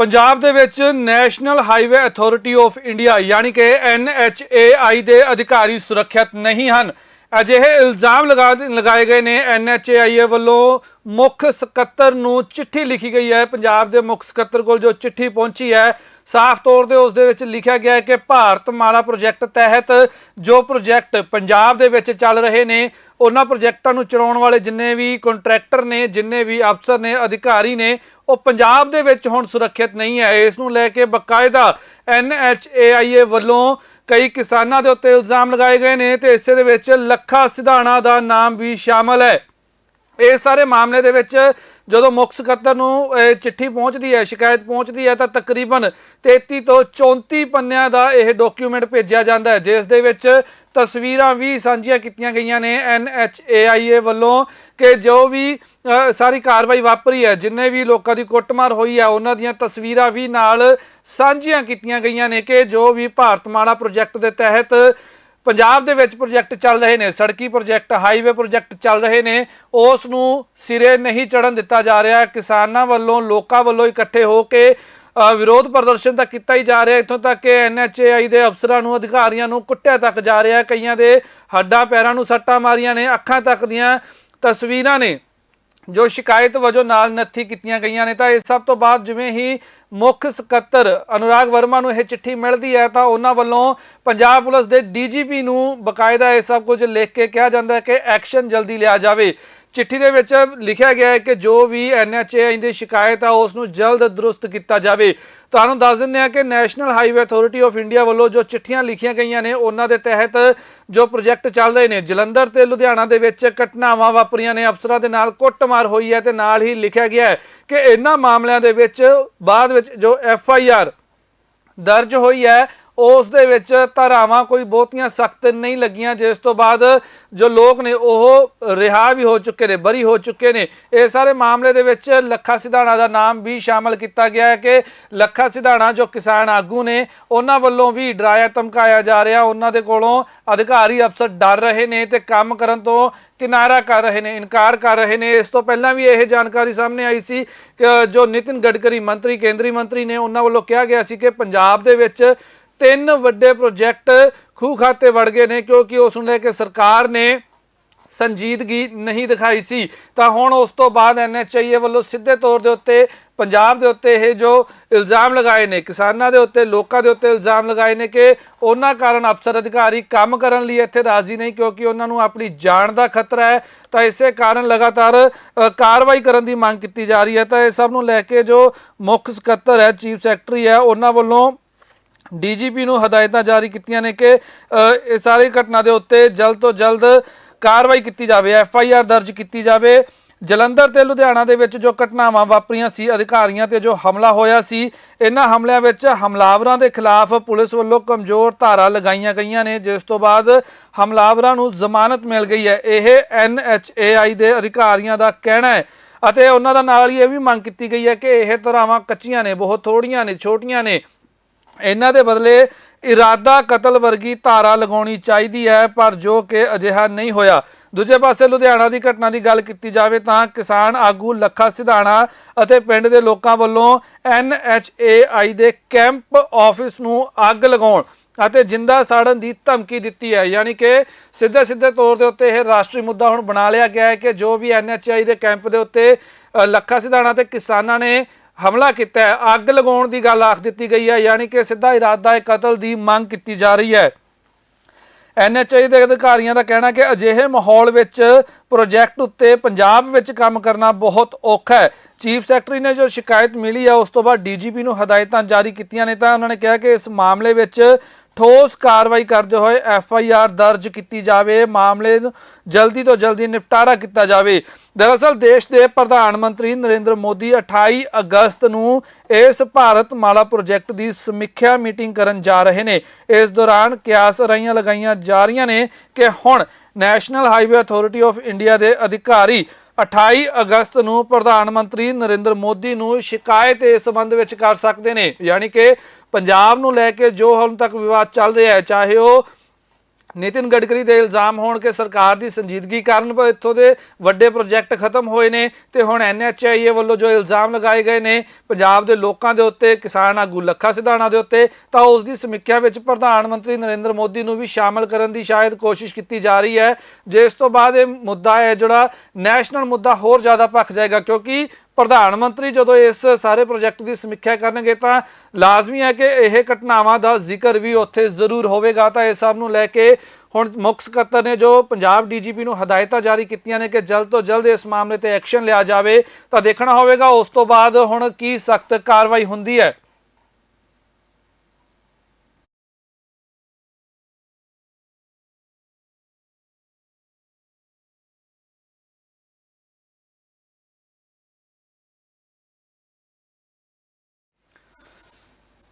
ਪੰਜਾਬ ਦੇ ਵਿੱਚ national highway authority of India, ਯਾਨੀ ਕਿ NHAI ਦੇ ਅਧਿਕਾਰੀ ਸੁਰੱਖਿਅਤ ਨਹੀਂ ਹਨ। ਅਜਿਹੇ ਇਲਜ਼ਾਮ ਲਗਾ ਲਗਾਏ ਗਏ ਨੇ NHAI ਵੱਲੋਂ। ਮੁੱਖ ਸਕੱਤਰ ਨੂੰ ਚਿੱਠੀ ਲਿਖੀ ਗਈ ਹੈ। ਪੰਜਾਬ ਦੇ ਮੁੱਖ ਸਕੱਤਰ ਕੋਲ ਜੋ ਚਿੱਠੀ ਪਹੁੰਚੀ ਹੈ, ਸਾਫ਼ ਤੌਰ ਤੇ ਉਸ ਦੇ ਵਿੱਚ ਲਿਖਿਆ ਗਿਆ ਹੈ ਕਿ ਭਾਰਤ ਮਾਲਾ ਪ੍ਰੋਜੈਕਟ ਤਹਿਤ ਜੋ ਪ੍ਰੋਜੈਕਟ ਪੰਜਾਬ ਦੇ ਵਿੱਚ ਚੱਲ ਰਹੇ ਨੇ ਉਹਨਾਂ ਪ੍ਰੋਜੈਕਟਾਂ ਨੂੰ ਚਲਾਉਣ ਵਾਲੇ ਜਿੰਨੇ ਵੀ ਕੰਟਰੈਕਟਰ ਨੇ, ਜਿੰਨੇ ਵੀ ਅਫਸਰ ਨੇ, ਅਧਿਕਾਰੀ ਨੇ, ਉਹ ਪੰਜਾਬ ਦੇ ਵਿੱਚ ਹੁਣ ਸੁਰੱਖਿਅਤ ਨਹੀਂ ਹੈ। ਇਸ ਨੂੰ ਲੈ ਕੇ ਬਕਾਇਦਾ NHAIA ਵੱਲੋਂ ਕਈ ਕਿਸਾਨਾਂ ਦੇ ਉੱਤੇ ਇਲਜ਼ਾਮ ਲਗਾਏ ਗਏ ਨੇ ਤੇ ਇਸੇ ਦੇ ਵਿੱਚ ਲੱਖਾ ਸਿਧਾਣਾ ਦਾ ਨਾਮ ਵੀ ਸ਼ਾਮਲ ਹੈ। ਇਹ ਸਾਰੇ ਮਾਮਲੇ ਦੇ ਵਿੱਚ ਜਦੋਂ ਮੁੱਖ ਸਕੱਤਰ ਨੂੰ ਚਿੱਠੀ ਪਹੁੰਚਦੀ ਹੈ, ਸ਼ਿਕਾਇਤ ਪਹੁੰਚਦੀ ਹੈ, ਤਾਂ ਤਕਰੀਬਨ 33 ਤੋਂ 34 ਪੰਨਿਆਂ ਦਾ ਇਹ ਡਾਕੂਮੈਂਟ ਭੇਜਿਆ ਜਾਂਦਾ ਹੈ, ਜਿਸ ਦੇ ਵਿੱਚ ਤਸਵੀਰਾਂ ਵੀ ਸਾਂਝੀਆਂ ਕੀਤੀਆਂ ਗਈਆਂ ਨੇ NHAIA ਵੱਲੋਂ ਕਿ ਜੋ ਵੀ ਸਾਰੀ ਕਾਰਵਾਈ ਵਾਪਰੀ ਹੈ, ਜਿੰਨੇ ਵੀ ਲੋਕਾਂ ਦੀ ਕੁੱਟਮਾਰ ਹੋਈ ਹੈ, ਉਹਨਾਂ ਦੀਆਂ ਤਸਵੀਰਾਂ ਵੀ ਨਾਲ ਸਾਂਝੀਆਂ ਕੀਤੀਆਂ ਗਈਆਂ ਨੇ ਕਿ ਜੋ ਵੀ ਭਾਰਤ ਭਾਰਤਮਾਲਾ ਪ੍ਰੋਜੈਕਟ ਦੇ ਤਹਿਤ ਪੰਜਾਬ ਦੇ ਵਿੱਚ ਪ੍ਰੋਜੈਕਟ ਚੱਲ ਰਹੇ ਨੇ, ਸੜਕੀ ਪ੍ਰੋਜੈਕਟ, ਹਾਈਵੇ ਪ੍ਰੋਜੈਕਟ ਚੱਲ ਰਹੇ ਨੇ, ਉਸ ਨੂੰ ਸਿਰੇ ਨਹੀਂ ਚੜਨ ਦਿੱਤਾ ਜਾ ਰਿਹਾ, ਕਿਸਾਨਾਂ ਵੱਲੋਂ, ਲੋਕਾਂ ਵੱਲੋਂ ਇਕੱਠੇ ਹੋ ਕੇ ਵਿਰੋਧ ਪ੍ਰਦਰਸ਼ਨ ਤਾਂ ਕੀਤਾ ਹੀ ਜਾ ਰਿਹਾ, ਇੱਥੋਂ ਤੱਕ ਕਿ ਐਨਐਚਏਆਈ ਦੇ ਅਫਸਰਾਂ ਨੂੰ, ਅਧਿਕਾਰੀਆਂ ਨੂੰ ਕੁੱਟਿਆ ਤੱਕ ਜਾ ਰਿਹਾ, ਕਈਆਂ ਦੇ ਹੱਡਾਂ ਪੈਰਾਂ ਨੂੰ ਸੱਟਾਂ ਮਾਰੀਆਂ ਨੇ, ਅੱਖਾਂ ਤੱਕ ਦੀਆਂ ਤਸਵੀਰਾਂ ਨੇ। ਜੋ ਸ਼ਿਕਾਇਤ ਵਜੋਂ ਨਾਲ ਨੱਥੀ ਕੀਤੀਆਂ ਗਈਆਂ ਨੇ ਤਾਂ ਇਸ ਸਭ ਤੋਂ ਬਾਅਦ ਜਿਵੇਂ ਹੀ ਮੁੱਖ ਸਕੱਤਰ ਅਨੁਰਾਗ ਵਰਮਾ ਨੂੰ ਇਹ ਚਿੱਠੀ ਮਿਲਦੀ ਹੈ ਤਾਂ ਉਹਨਾਂ ਵੱਲੋਂ ਪੰਜਾਬ ਪੁਲਿਸ ਦੇ ਡੀਜੀਪੀ ਨੂੰ ਬਕਾਇਦਾ ਇਹ ਸਭ ਕੁਝ ਲਿਖ ਕੇ ਕਿਹਾ ਜਾਂਦਾ ਹੈ ਕਿ ਐਕਸ਼ਨ ਜਲਦੀ ਲਿਆ ਜਾਵੇ। ਚਿੱਠੀ ਦੇ ਵਿੱਚ ਲਿਖਿਆ ਗਿਆ ਹੈ ਕਿ ਜੋ ਵੀ ਐਨਐਚਏ ਦੀ ਸ਼ਿਕਾਇਤ ਆ, ਉਸ ਨੂੰ ਜਲਦ ਦਰੁਸਤ ਕੀਤਾ ਜਾਵੇ। ਤੁਹਾਨੂੰ ਦੱਸ ਦਿੰਦੇ ਹਾਂ ਕਿ national highway authority of India ਵੱਲੋਂ ਜੋ ਚਿੱਠੀਆਂ ਲਿਖੀਆਂ ਗਈਆਂ ਨੇ, ਉਹਨਾਂ ਦੇ ਤਹਿਤ ਜੋ ਪ੍ਰੋਜੈਕਟ ਚੱਲ ਰਹੇ ਨੇ, ਜਲੰਧਰ ਤੇ ਲੁਧਿਆਣਾ ਦੇ ਵਿੱਚ ਘਟਨਾਵਾਂ ਵਾਪਰੀਆਂ ਨੇ। ਅਫਸਰਾਂ ਦੇ ਨਾਲ ਕੁੱਟਮਾਰ ਹੋਈ ਹੈ ਤੇ ਨਾਲ ਹੀ ਲਿਖਿਆ ਗਿਆ ਹੈ ਕਿ ਇਹਨਾਂ ਮਾਮਲਿਆਂ ਦੇ ਵਿੱਚ ਬਾਅਦ ਵਿੱਚ ਜੋ ਐਫ ਆਈ ਆਰ ਦਰਜ ਹੋਈ ਹੈ ਉਸ ਦੇ ਵਿੱਚ ਧਾਰਾਵਾਂ ਕੋਈ ਬਹੁਤੀਆਂ ਸਖਤ ਨਹੀਂ ਲੱਗੀਆਂ। ਜਿਸ ਤੋਂ ਬਾਅਦ ਜੋ ਲੋਕ ਨੇ, ਉਹ ਰਿਹਾ ਵੀ ਹੋ ਚੁੱਕੇ ਨੇ, ਬਰੀ ਹੋ ਚੁੱਕੇ ਨੇ। ਇਹ ਸਾਰੇ ਮਾਮਲੇ ਦੇ ਵਿੱਚ ਲੱਖਾ ਸਿਧਾਣਾ ਦਾ ਨਾਮ ਵੀ ਸ਼ਾਮਲ ਕੀਤਾ ਗਿਆ ਹੈ ਕਿ ਲੱਖਾ ਸਿਧਾਣਾ ਜੋ ਕਿਸਾਨ ਆਗੂ ਨੇ, ਉਹਨਾਂ ਵੱਲੋਂ ਵੀ ਡਰਾਇਆ, ਧਮਕਾਇਆ ਜਾ ਰਿਹਾ। ਉਹਨਾਂ ਦੇ ਕੋਲੋਂ ਅਧਿਕਾਰੀ ਅਫਸਰ ਡਰ ਰਹੇ ਨੇ ਤੇ ਕੰਮ ਕਰਨ ਤੋਂ ਕਿਨਾਰਾ ਕਰ ਰਹੇ ਨੇ, ਇਨਕਾਰ ਕਰ ਰਹੇ ਨੇ। ਇਸ ਤੋਂ ਪਹਿਲਾਂ ਵੀ ਇਹ ਜਾਣਕਾਰੀ ਸਾਹਮਣੇ ਆਈ ਸੀ ਕਿ ਜੋ ਨਿਤਿਨ ਗਡਕਰੀ ਮੰਤਰੀ, ਕੇਂਦਰੀ ਮੰਤਰੀ ਨੇ, ਉਹਨਾਂ ਵੱਲੋਂ ਕਿਹਾ ਗਿਆ ਸੀ ਕਿ ਪੰਜਾਬ ਦੇ ਵਿੱਚ ਤਿੰਨ ਵੱਡੇ ਪ੍ਰੋਜੈਕਟ ਖੂਹ ਖਾਤੇ ਵੜ ਗਏ ਨੇ, ਕਿਉਂਕਿ ਉਸ ਨੂੰ ਲੈ ਕੇ ਸਰਕਾਰ ਨੇ ਸੰਜੀਦਗੀ ਨਹੀਂ ਦਿਖਾਈ ਸੀ। ਤਾਂ ਹੁਣ ਉਸ ਤੋਂ ਬਾਅਦ ਐਨਐਚਆਈਏ ਵੱਲੋਂ ਸਿੱਧੇ ਤੌਰ ਦੇ ਉੱਤੇ ਪੰਜਾਬ ਦੇ ਉੱਤੇ ਇਹ ਜੋ ਇਲਜ਼ਾਮ ਲਗਾਏ ਨੇ, ਕਿਸਾਨਾਂ ਦੇ ਉੱਤੇ, ਲੋਕਾਂ ਦੇ ਉੱਤੇ ਇਲਜ਼ਾਮ ਲਗਾਏ ਨੇ ਕਿ ਉਹਨਾਂ ਕਾਰਨ ਅਫਸਰ ਅਧਿਕਾਰੀ ਕੰਮ ਕਰਨ ਲਈ ਇੱਥੇ ਰਾਜ਼ੀ ਨਹੀਂ, ਕਿਉਂਕਿ ਉਹਨਾਂ ਨੂੰ ਆਪਣੀ ਜਾਨ ਦਾ ਖਤਰਾ ਹੈ। ਤਾਂ ਇਸੇ ਕਾਰਨ ਲਗਾਤਾਰ ਕਾਰਵਾਈ ਕਰਨ ਦੀ ਮੰਗ ਕੀਤੀ ਜਾ ਰਹੀ ਹੈ। ਤਾਂ ਇਹ ਸਭ ਨੂੰ ਲੈ ਕੇ ਜੋ ਮੁੱਖ ਸਕੱਤਰ ਹੈ, ਚੀਫ ਸੈਕਟਰੀ ਹੈ, ਉਹਨਾਂ ਵੱਲੋਂ ਡੀਜੀਪੀ ਨੂੰ ਹਦਾਇਤਾਂ ਜਾਰੀ ਕੀਤੀਆਂ ਨੇ ਕਿ ਇਹ ਸਾਰੀ ਘਟਨਾ ਦੇ ਉੱਤੇ ਜਲਦ ਤੋਂ ਜਲਦ ਕਾਰਵਾਈ ਕੀਤੀ ਜਾਵੇ, ਐਫ ਆਈ ਆਰ ਦਰਜ ਕੀਤੀ ਜਾਵੇ। ਜਲੰਧਰ ਤੇ ਲੁਧਿਆਣਾ ਦੇ ਵਿੱਚ ਜੋ ਘਟਨਾਵਾਂ ਵਾਪਰੀਆਂ ਸੀ, ਅਧਿਕਾਰੀਆਂ ਤੇ ਜੋ ਹਮਲਾ ਹੋਇਆ ਸੀ, ਇਹਨਾਂ ਹਮਲਿਆਂ ਵਿੱਚ ਹਮਲਾਵਰਾਂ ਦੇ ਖਿਲਾਫ ਪੁਲਿਸ ਵੱਲੋਂ ਕਮਜ਼ੋਰ ਧਾਰਾ ਲਗਾਈਆਂ ਗਈਆਂ ਨੇ, ਜਿਸ ਤੋਂ ਬਾਅਦ ਹਮਲਾਵਰਾਂ ਨੂੰ ਜ਼ਮਾਨਤ ਮਿਲ ਗਈ ਹੈ। ਇਹ ਐਨ ਐਚ ਏ ਆਈ ਦੇ ਅਧਿਕਾਰੀਆਂ ਦਾ ਕਹਿਣਾ ਹੈ ਅਤੇ ਉਹਨਾਂ ਦਾ ਨਾਲ ਹੀ ਇਹ ਵੀ ਮੰਗ ਕੀਤੀ ਗਈ ਹੈ ਕਿ ਇਹ ਧਾਰਾਵਾਂ ਕੱਚੀਆਂ ਨੇ, ਬਹੁਤ ਥੋੜੀਆਂ ਨੇ, ਛੋਟੀਆਂ ਨੇ। ਇਹਨਾਂ ਦੇ ਬਦਲੇ ਇਰਾਦਾ ਕਤਲ ਵਰਗੀ ਧਾਰਾ ਲਗਾਉਣੀ ਚਾਹੀਦੀ ਹੈ ਪਰ ਜੋ ਕਿ ਅਜਿਹਾ ਨਹੀਂ ਹੋਇਆ। ਦੂਜੇ ਪਾਸੇ ਲੁਧਿਆਣਾ ਦੀ ਘਟਨਾ ਦੀ ਗੱਲ ਕੀਤੀ ਜਾਵੇ ਤਾਂ ਕਿਸਾਨ ਆਗੂ ਲੱਖਾ ਸਿਧਾਣਾ ਅਤੇ ਪਿੰਡ ਦੇ ਲੋਕਾਂ ਵੱਲੋਂ NHAI ਦੇ ਕੈਂਪ ਆਫਿਸ ਨੂੰ ਅੱਗ ਲਗਾਉਣ ਅਤੇ ਜਿੰਦਾ ਸਾੜਨ ਦੀ ਧਮਕੀ ਦਿੱਤੀ ਹੈ। ਯਾਨੀ ਕਿ ਸਿੱਧੇ ਸਿੱਧੇ ਤੌਰ ਦੇ ਉੱਤੇ ਇਹ ਰਾਸ਼ਟਰੀ ਮੁੱਦਾ ਹੁਣ ਬਣਾ ਲਿਆ ਗਿਆ ਹੈ ਕਿ ਜੋ ਵੀ NHAI ਦੇ ਕੈਂਪ ਦੇ ਉੱਤੇ ਅ, ਲੱਖਾ ਸਿਧਾਣਾ ਤੇ ਕਿਸਾਨਾਂ ਨੇ ਹਮਲਾ ਕੀਤਾ ਹੈ। ਅੱਗ ਲਗਾਉਣ ਦੀ ਗੱਲ ਆਖ ਦਿੱਤੀ ਗਈ ਹੈ। ਯਾਨੀ ਕਿ ਸਿੱਧਾ ਇਰਾਦਾ ਹੈ ਕਤਲ ਦੀ ਮੰਗ ਕੀਤੀ ਜਾ ਰਹੀ ਹੈ। ਐਨਐਚਆਈ ਦੇ ਅਧਿਕਾਰੀਆਂ ਦਾ ਕਹਿਣਾ ਕਿ ਅਜਿਹੇ ਮਾਹੌਲ ਵਿੱਚ ਪ੍ਰੋਜੈਕਟ ਉੱਤੇ ਪੰਜਾਬ ਵਿੱਚ ਕੰਮ ਕਰਨਾ ਬਹੁਤ ਔਖਾ ਹੈ। ਚੀਫ ਸੈਕਟਰੀ ਨੇ ਜੋ ਸ਼ਿਕਾਇਤ ਮਿਲੀ ਹੈ, ਉਸ ਤੋਂ ਬਾਅਦ ਡੀਜੀਪੀ ਨੂੰ ਹਦਾਇਤਾਂ ਜਾਰੀ ਕੀਤੀਆਂ ਨੇ ਤਾਂ ਉਹਨਾਂ ਨੇ ਕਿਹਾ ਕਿ ਇਸ ਮਾਮਲੇ ਵਿੱਚ ਠੋਸ ਕਾਰਵਾਈ ਕਰਦੇ ਹੋਏ ਐਫ ਆਈ ਆਰ ਦਰਜ ਕੀਤੀ ਜਾਵੇ, ਮਾਮਲੇ ਨੂੰ ਜਲਦੀ ਤੋਂ ਜਲਦੀ ਨਿਪਟਾਰਾ ਕੀਤਾ ਜਾਵੇ। ਦਰਅਸਲ ਦੇਸ਼ ਦੇ ਪ੍ਰਧਾਨ ਮੰਤਰੀ ਨਰਿੰਦਰ ਮੋਦੀ 28 ਅਗਸਤ ਨੂੰ ਇਸ ਭਾਰਤ ਮਾਲਾ ਪ੍ਰੋਜੈਕਟ ਦੀ ਸਮੀਖਿਆ ਮੀਟਿੰਗ ਕਰਨ ਜਾ ਰਹੇ ਨੇ। ਇਸ ਦੌਰਾਨ ਕਿਆਸ ਰਾਈਆਂ ਲਗਾਈਆਂ ਜਾ ਰਹੀਆਂ ਨੇ ਕਿ ਹੁਣ national highway authority of India ਦੇ ਅਧਿਕਾਰੀ 28 ਅਗਸਤ ਨੂੰ ਪ੍ਰਧਾਨ ਮੰਤਰੀ ਨਰਿੰਦਰ ਮੋਦੀ ਨੂੰ ਸ਼ਿਕਾਇਤ ਇਸ ਸੰਬੰਧ ਵਿੱਚ ਕਰ ਸਕਦੇ ਨੇ, ਯਾਨੀ ਕਿ ਪੰਜਾਬ ਨੂੰ ਲੈ ਕੇ ਜੋ ਹੁਣ ਤੱਕ ਵਿਵਾਦ ਚੱਲ ਰਿਹਾ ਹੈ, ਚਾਹੇ ਉਹ ਨਿਤਿਨ ਗਡਕਰੀ ਦੇ ਇਲਜ਼ਾਮ ਹੋਣ ਕਿ ਸਰਕਾਰ ਦੀ ਸੰਜੀਦਗੀ ਕਾਰਨ ਇੱਥੋਂ ਦੇ ਵੱਡੇ ਪ੍ਰੋਜੈਕਟ ਖਤਮ ਹੋਏ ਨੇ ਤੇ ਹੁਣ ਐਨਐਚਆਈਏ ਵੱਲੋਂ ਜੋ ਇਲਜ਼ਾਮ ਲਗਾਏ ਗਏ ਨੇ ਪੰਜਾਬ ਦੇ ਲੋਕਾਂ ਦੇ ਉੱਤੇ, ਕਿਸਾਨ ਆਗੂ ਲੱਖਾ ਸਿਧਾਣਾ ਦੇ ਉੱਤੇ, ਤਾਂ ਉਸ ਦੀ ਸਮੀਖਿਆ ਵਿੱਚ ਪ੍ਰਧਾਨ ਮੰਤਰੀ ਨਰਿੰਦਰ ਮੋਦੀ ਨੂੰ ਵੀ ਸ਼ਾਮਲ ਕਰਨ ਦੀ ਸ਼ਾਇਦ ਕੋਸ਼ਿਸ਼ ਕੀਤੀ ਜਾ ਰਹੀ ਹੈ। ਜਿਸ ਤੋਂ ਬਾਅਦ ਇਹ ਮੁੱਦਾ ਹੈ ਜਿਹੜਾ, ਨੈਸ਼ਨਲ ਮੁੱਦਾ ਹੋਰ ਜ਼ਿਆਦਾ ਭਖ ਜਾਏਗਾ ਕਿਉਂਕਿ ਪ੍ਰਧਾਨ ਮੰਤਰੀ ਜਦੋਂ ਇਸ ਸਾਰੇ ਪ੍ਰੋਜੈਕਟ ਦੀ ਸਮੀਖਿਆ ਕਰਨਗੇ ਤਾਂ ਲਾਜ਼ਮੀ ਹੈ ਕਿ ਇਹ ਘਟਨਾਵਾਂ ਦਾ ਜ਼ਿਕਰ ਵੀ ਉੱਥੇ ਜ਼ਰੂਰ ਹੋਵੇਗਾ। ਤਾਂ ਇਹ ਸਭ ਨੂੰ ਲੈ ਕੇ ਹੁਣ ਮੁੱਖ ਸਕੱਤਰ ਨੇ ਜੋ ਪੰਜਾਬ ਡੀਜੀਪੀ ਨੂੰ ਹਦਾਇਤਾਂ ਜਾਰੀ ਕੀਤੀਆਂ ਨੇ ਕਿ ਜਲਦ ਤੋਂ ਜਲਦ ਇਸ ਮਾਮਲੇ ਤੇ ਐਕਸ਼ਨ ਲਿਆ ਜਾਵੇ ਤਾਂ ਦੇਖਣਾ ਹੋਵੇਗਾ ਉਸ ਤੋਂ ਬਾਅਦ ਹੁਣ ਕੀ ਸਖਤ ਕਾਰਵਾਈ ਹੁੰਦੀ ਹੈ।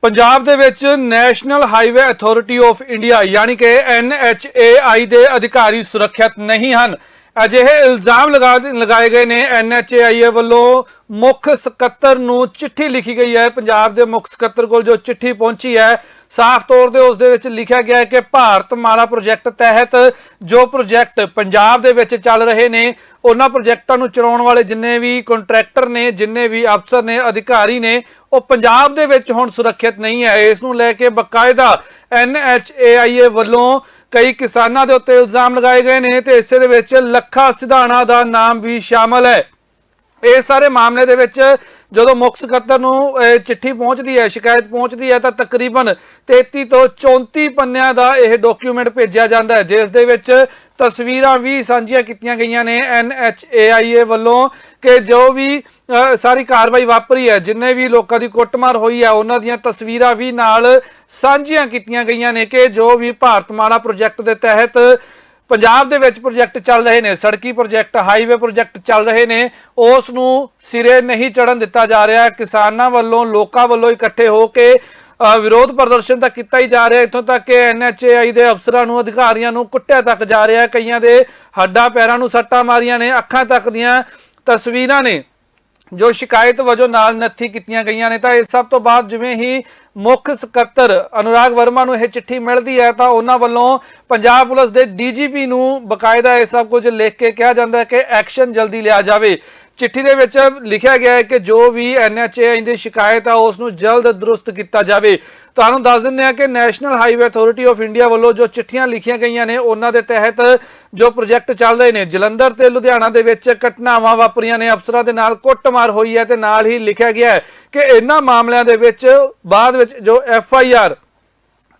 ਪੰਜਾਬ ਦੇ ਵਿੱਚ national highway authority of India, ਯਾਨੀ ਕਿ NHAI ਦੇ ਅਧਿਕਾਰੀ ਸੁਰੱਖਿਅਤ ਨਹੀਂ ਹਨ। ਅਜਿਹੇ ਇਲਜ਼ਾਮ ਲਗਾ ਲਗਾਏ ਗਏ ਨੇ। NHAI ਵੱਲੋਂ ਮੁੱਖ ਸਕੱਤਰ ਨੂੰ ਚਿੱਠੀ ਲਿਖੀ ਗਈ ਹੈ। ਪੰਜਾਬ ਦੇ ਮੁੱਖ ਸਕੱਤਰ ਕੋਲ ਜੋ ਚਿੱਠੀ ਪਹੁੰਚੀ ਹੈ, ਸਾਫ਼ ਤੌਰ ਤੇ ਉਸ ਦੇ ਵਿੱਚ ਲਿਖਿਆ ਗਿਆ ਹੈ ਕਿ ਭਾਰਤ ਮਾਲਾ ਪ੍ਰੋਜੈਕਟ ਤਹਿਤ ਜੋ ਪ੍ਰੋਜੈਕਟ ਪੰਜਾਬ ਦੇ ਵਿੱਚ ਚੱਲ ਰਹੇ ਨੇ, ਉਹਨਾਂ ਪ੍ਰੋਜੈਕਟਾਂ ਨੂੰ ਚਲਾਉਣ ਵਾਲੇ ਜਿੰਨੇ ਵੀ ਕੰਟਰੈਕਟਰ ਨੇ, ਜਿੰਨੇ ਵੀ ਅਫਸਰ ਨੇ, ਅਧਿਕਾਰੀ ਨੇ ਉਹ ਪੰਜਾਬ ਦੇ ਵਿੱਚ ਹੁਣ ਸੁਰੱਖਿਅਤ ਨਹੀਂ ਹੈ। ਇਸ ਨੂੰ ਲੈ ਕੇ ਬਕਾਇਦਾ NHAIA ਵੱਲੋਂ ਕਈ ਕਿਸਾਨਾਂ ਦੇ ਉੱਤੇ ਇਲਜ਼ਾਮ ਲਗਾਏ ਗਏ ਨੇ ਤੇ ਇਸੇ ਦੇ ਵਿੱਚ ਲੱਖਾ ਸਿਧਾਣਾ ਦਾ ਨਾਮ ਵੀ ਸ਼ਾਮਲ ਹੈ। ਇਹ ਸਾਰੇ ਮਾਮਲੇ ਦੇ ਵਿੱਚ ਜਦੋਂ ਮੁੱਖ ਸਕੱਤਰ ਨੂੰ ਚਿੱਠੀ ਪਹੁੰਚਦੀ ਹੈ, ਸ਼ਿਕਾਇਤ ਪਹੁੰਚਦੀ ਹੈ ਤਾਂ ਤਕਰੀਬਨ 33 ਤੋਂ 34 ਪੰਨਿਆਂ ਦਾ ਇਹ ਡਾਕੂਮੈਂਟ ਭੇਜਿਆ ਜਾਂਦਾ ਹੈ। ਜਿਸ ਦੇ ਵਿੱਚ ਤਸਵੀਰਾਂ ਵੀ ਸਾਂਝੀਆਂ ਕੀਤੀਆਂ ਗਈਆਂ ਨੇ NHAIA ਵੱਲੋਂ ਕਿ ਜੋ ਵੀ ਸਾਰੀ ਕਾਰਵਾਈ ਵਾਪਰੀ ਹੈ, ਜਿੰਨੇ ਵੀ ਲੋਕਾਂ ਦੀ ਕੁੱਟਮਾਰ ਹੋਈ ਹੈ, ਉਹਨਾਂ ਦੀਆਂ ਤਸਵੀਰਾਂ ਵੀ ਨਾਲ ਸਾਂਝੀਆਂ ਕੀਤੀਆਂ ਗਈਆਂ ਨੇ ਕਿ ਜੋ ਵੀ ਭਾਰਤ ਭਾਰਤਮਾਲਾ ਪ੍ਰੋਜੈਕਟ ਦੇ ਤਹਿਤ ਪੰਜਾਬ ਦੇ ਵਿੱਚ ਪ੍ਰੋਜੈਕਟ ਚੱਲ ਰਹੇ ਨੇ, ਸੜਕੀ ਪ੍ਰੋਜੈਕਟ, ਹਾਈਵੇ ਪ੍ਰੋਜੈਕਟ ਚੱਲ ਰਹੇ ਨੇ, ਉਸ ਨੂੰ ਸਿਰੇ ਨਹੀਂ ਚੜਨ ਦਿੱਤਾ ਜਾ ਰਿਹਾ। ਕਿਸਾਨਾਂ ਵੱਲੋਂ, ਲੋਕਾਂ ਵੱਲੋਂ ਇਕੱਠੇ ਹੋ ਕੇ ਵਿਰੋਧ ਪ੍ਰਦਰਸ਼ਨ ਤਾਂ ਕੀਤਾ ਹੀ ਜਾ ਰਿਹਾ। ਇੱਥੋਂ ਤੱਕ ਕਿ ਐਨਐਚਏਆਈ ਦੇ ਅਫਸਰਾਂ ਨੂੰ, ਅਧਿਕਾਰੀਆਂ ਨੂੰ ਕੁੱਟਿਆ ਤੱਕ ਜਾ ਰਿਹਾ। ਕਈਆਂ ਦੇ ਹੱਡਾਂ ਪੈਰਾਂ ਨੂੰ ਸੱਟਾਂ ਮਾਰੀਆਂ ਨੇ। ਅੱਖਾਂ ਤੱਕ ਦੀਆਂ ਤਸਵੀਰਾਂ ਨੇ ਜੋ ਸ਼ਿਕਾਇਤ ਵਜੋਂ ਨਾਲ ਨੱਥੀ ਕੀਤੀਆਂ ਗਈਆਂ ਨੇ। ਤਾਂ ਇਸ ਸਭ ਤੋਂ ਬਾਅਦ ਜਿਵੇਂ ਹੀ ਮੁੱਖ ਸਕੱਤਰ ਅਨੁਰਾਗ ਵਰਮਾ ਨੂੰ ਇਹ ਚਿੱਠੀ ਮਿਲਦੀ ਹੈ, ਤਾਂ ਉਹਨਾਂ ਵੱਲੋਂ ਪੰਜਾਬ ਪੁਲਿਸ ਦੇ ਡੀਜੀਪੀ ਨੂੰ ਬਕਾਇਦਾ ਇਹ ਸਭ ਕੁਝ ਲਿਖ ਕੇ ਕਿਹਾ ਜਾਂਦਾ ਹੈ ਕਿ ਐਕਸ਼ਨ ਜਲਦੀ ਲਿਆ ਜਾਵੇ। ਚਿੱਠੀ ਦੇ ਵਿੱਚ ਲਿਖਿਆ ਗਿਆ ਹੈ ਕਿ ਜੋ ਵੀ ਐਨਐਚਏ ਦੀ ਸ਼ਿਕਾਇਤ ਆ, ਉਸ ਨੂੰ ਜਲਦ ਦਰੁਸਤ ਕੀਤਾ ਜਾਵੇ। ਤੁਹਾਨੂੰ ਦੱਸ ਦਿੰਦੇ ਹਾਂ ਕਿ national highway authority of India ਵੱਲੋਂ ਜੋ ਚਿੱਠੀਆਂ ਲਿਖੀਆਂ ਗਈਆਂ ਨੇ, ਉਹਨਾਂ ਦੇ ਤਹਿਤ ਜੋ ਪ੍ਰੋਜੈਕਟ ਚੱਲ ਰਹੇ ਨੇ, ਜਲੰਧਰ ਤੇ ਲੁਧਿਆਣਾ ਦੇ ਵਿੱਚ ਘਟਨਾਵਾਂ ਵਾਪਰੀਆਂ ਨੇ। ਅਫਸਰਾਂ ਦੇ ਨਾਲ ਕੁੱਟਮਾਰ ਹੋਈ ਹੈ ਤੇ ਨਾਲ ਹੀ ਲਿਖਿਆ ਗਿਆ ਹੈ ਕਿ ਇਹਨਾਂ ਮਾਮਲਿਆਂ ਦੇ ਵਿੱਚ ਬਾਅਦ ਵਿੱਚ ਜੋ ਐਫ ਆਈ ਆਰ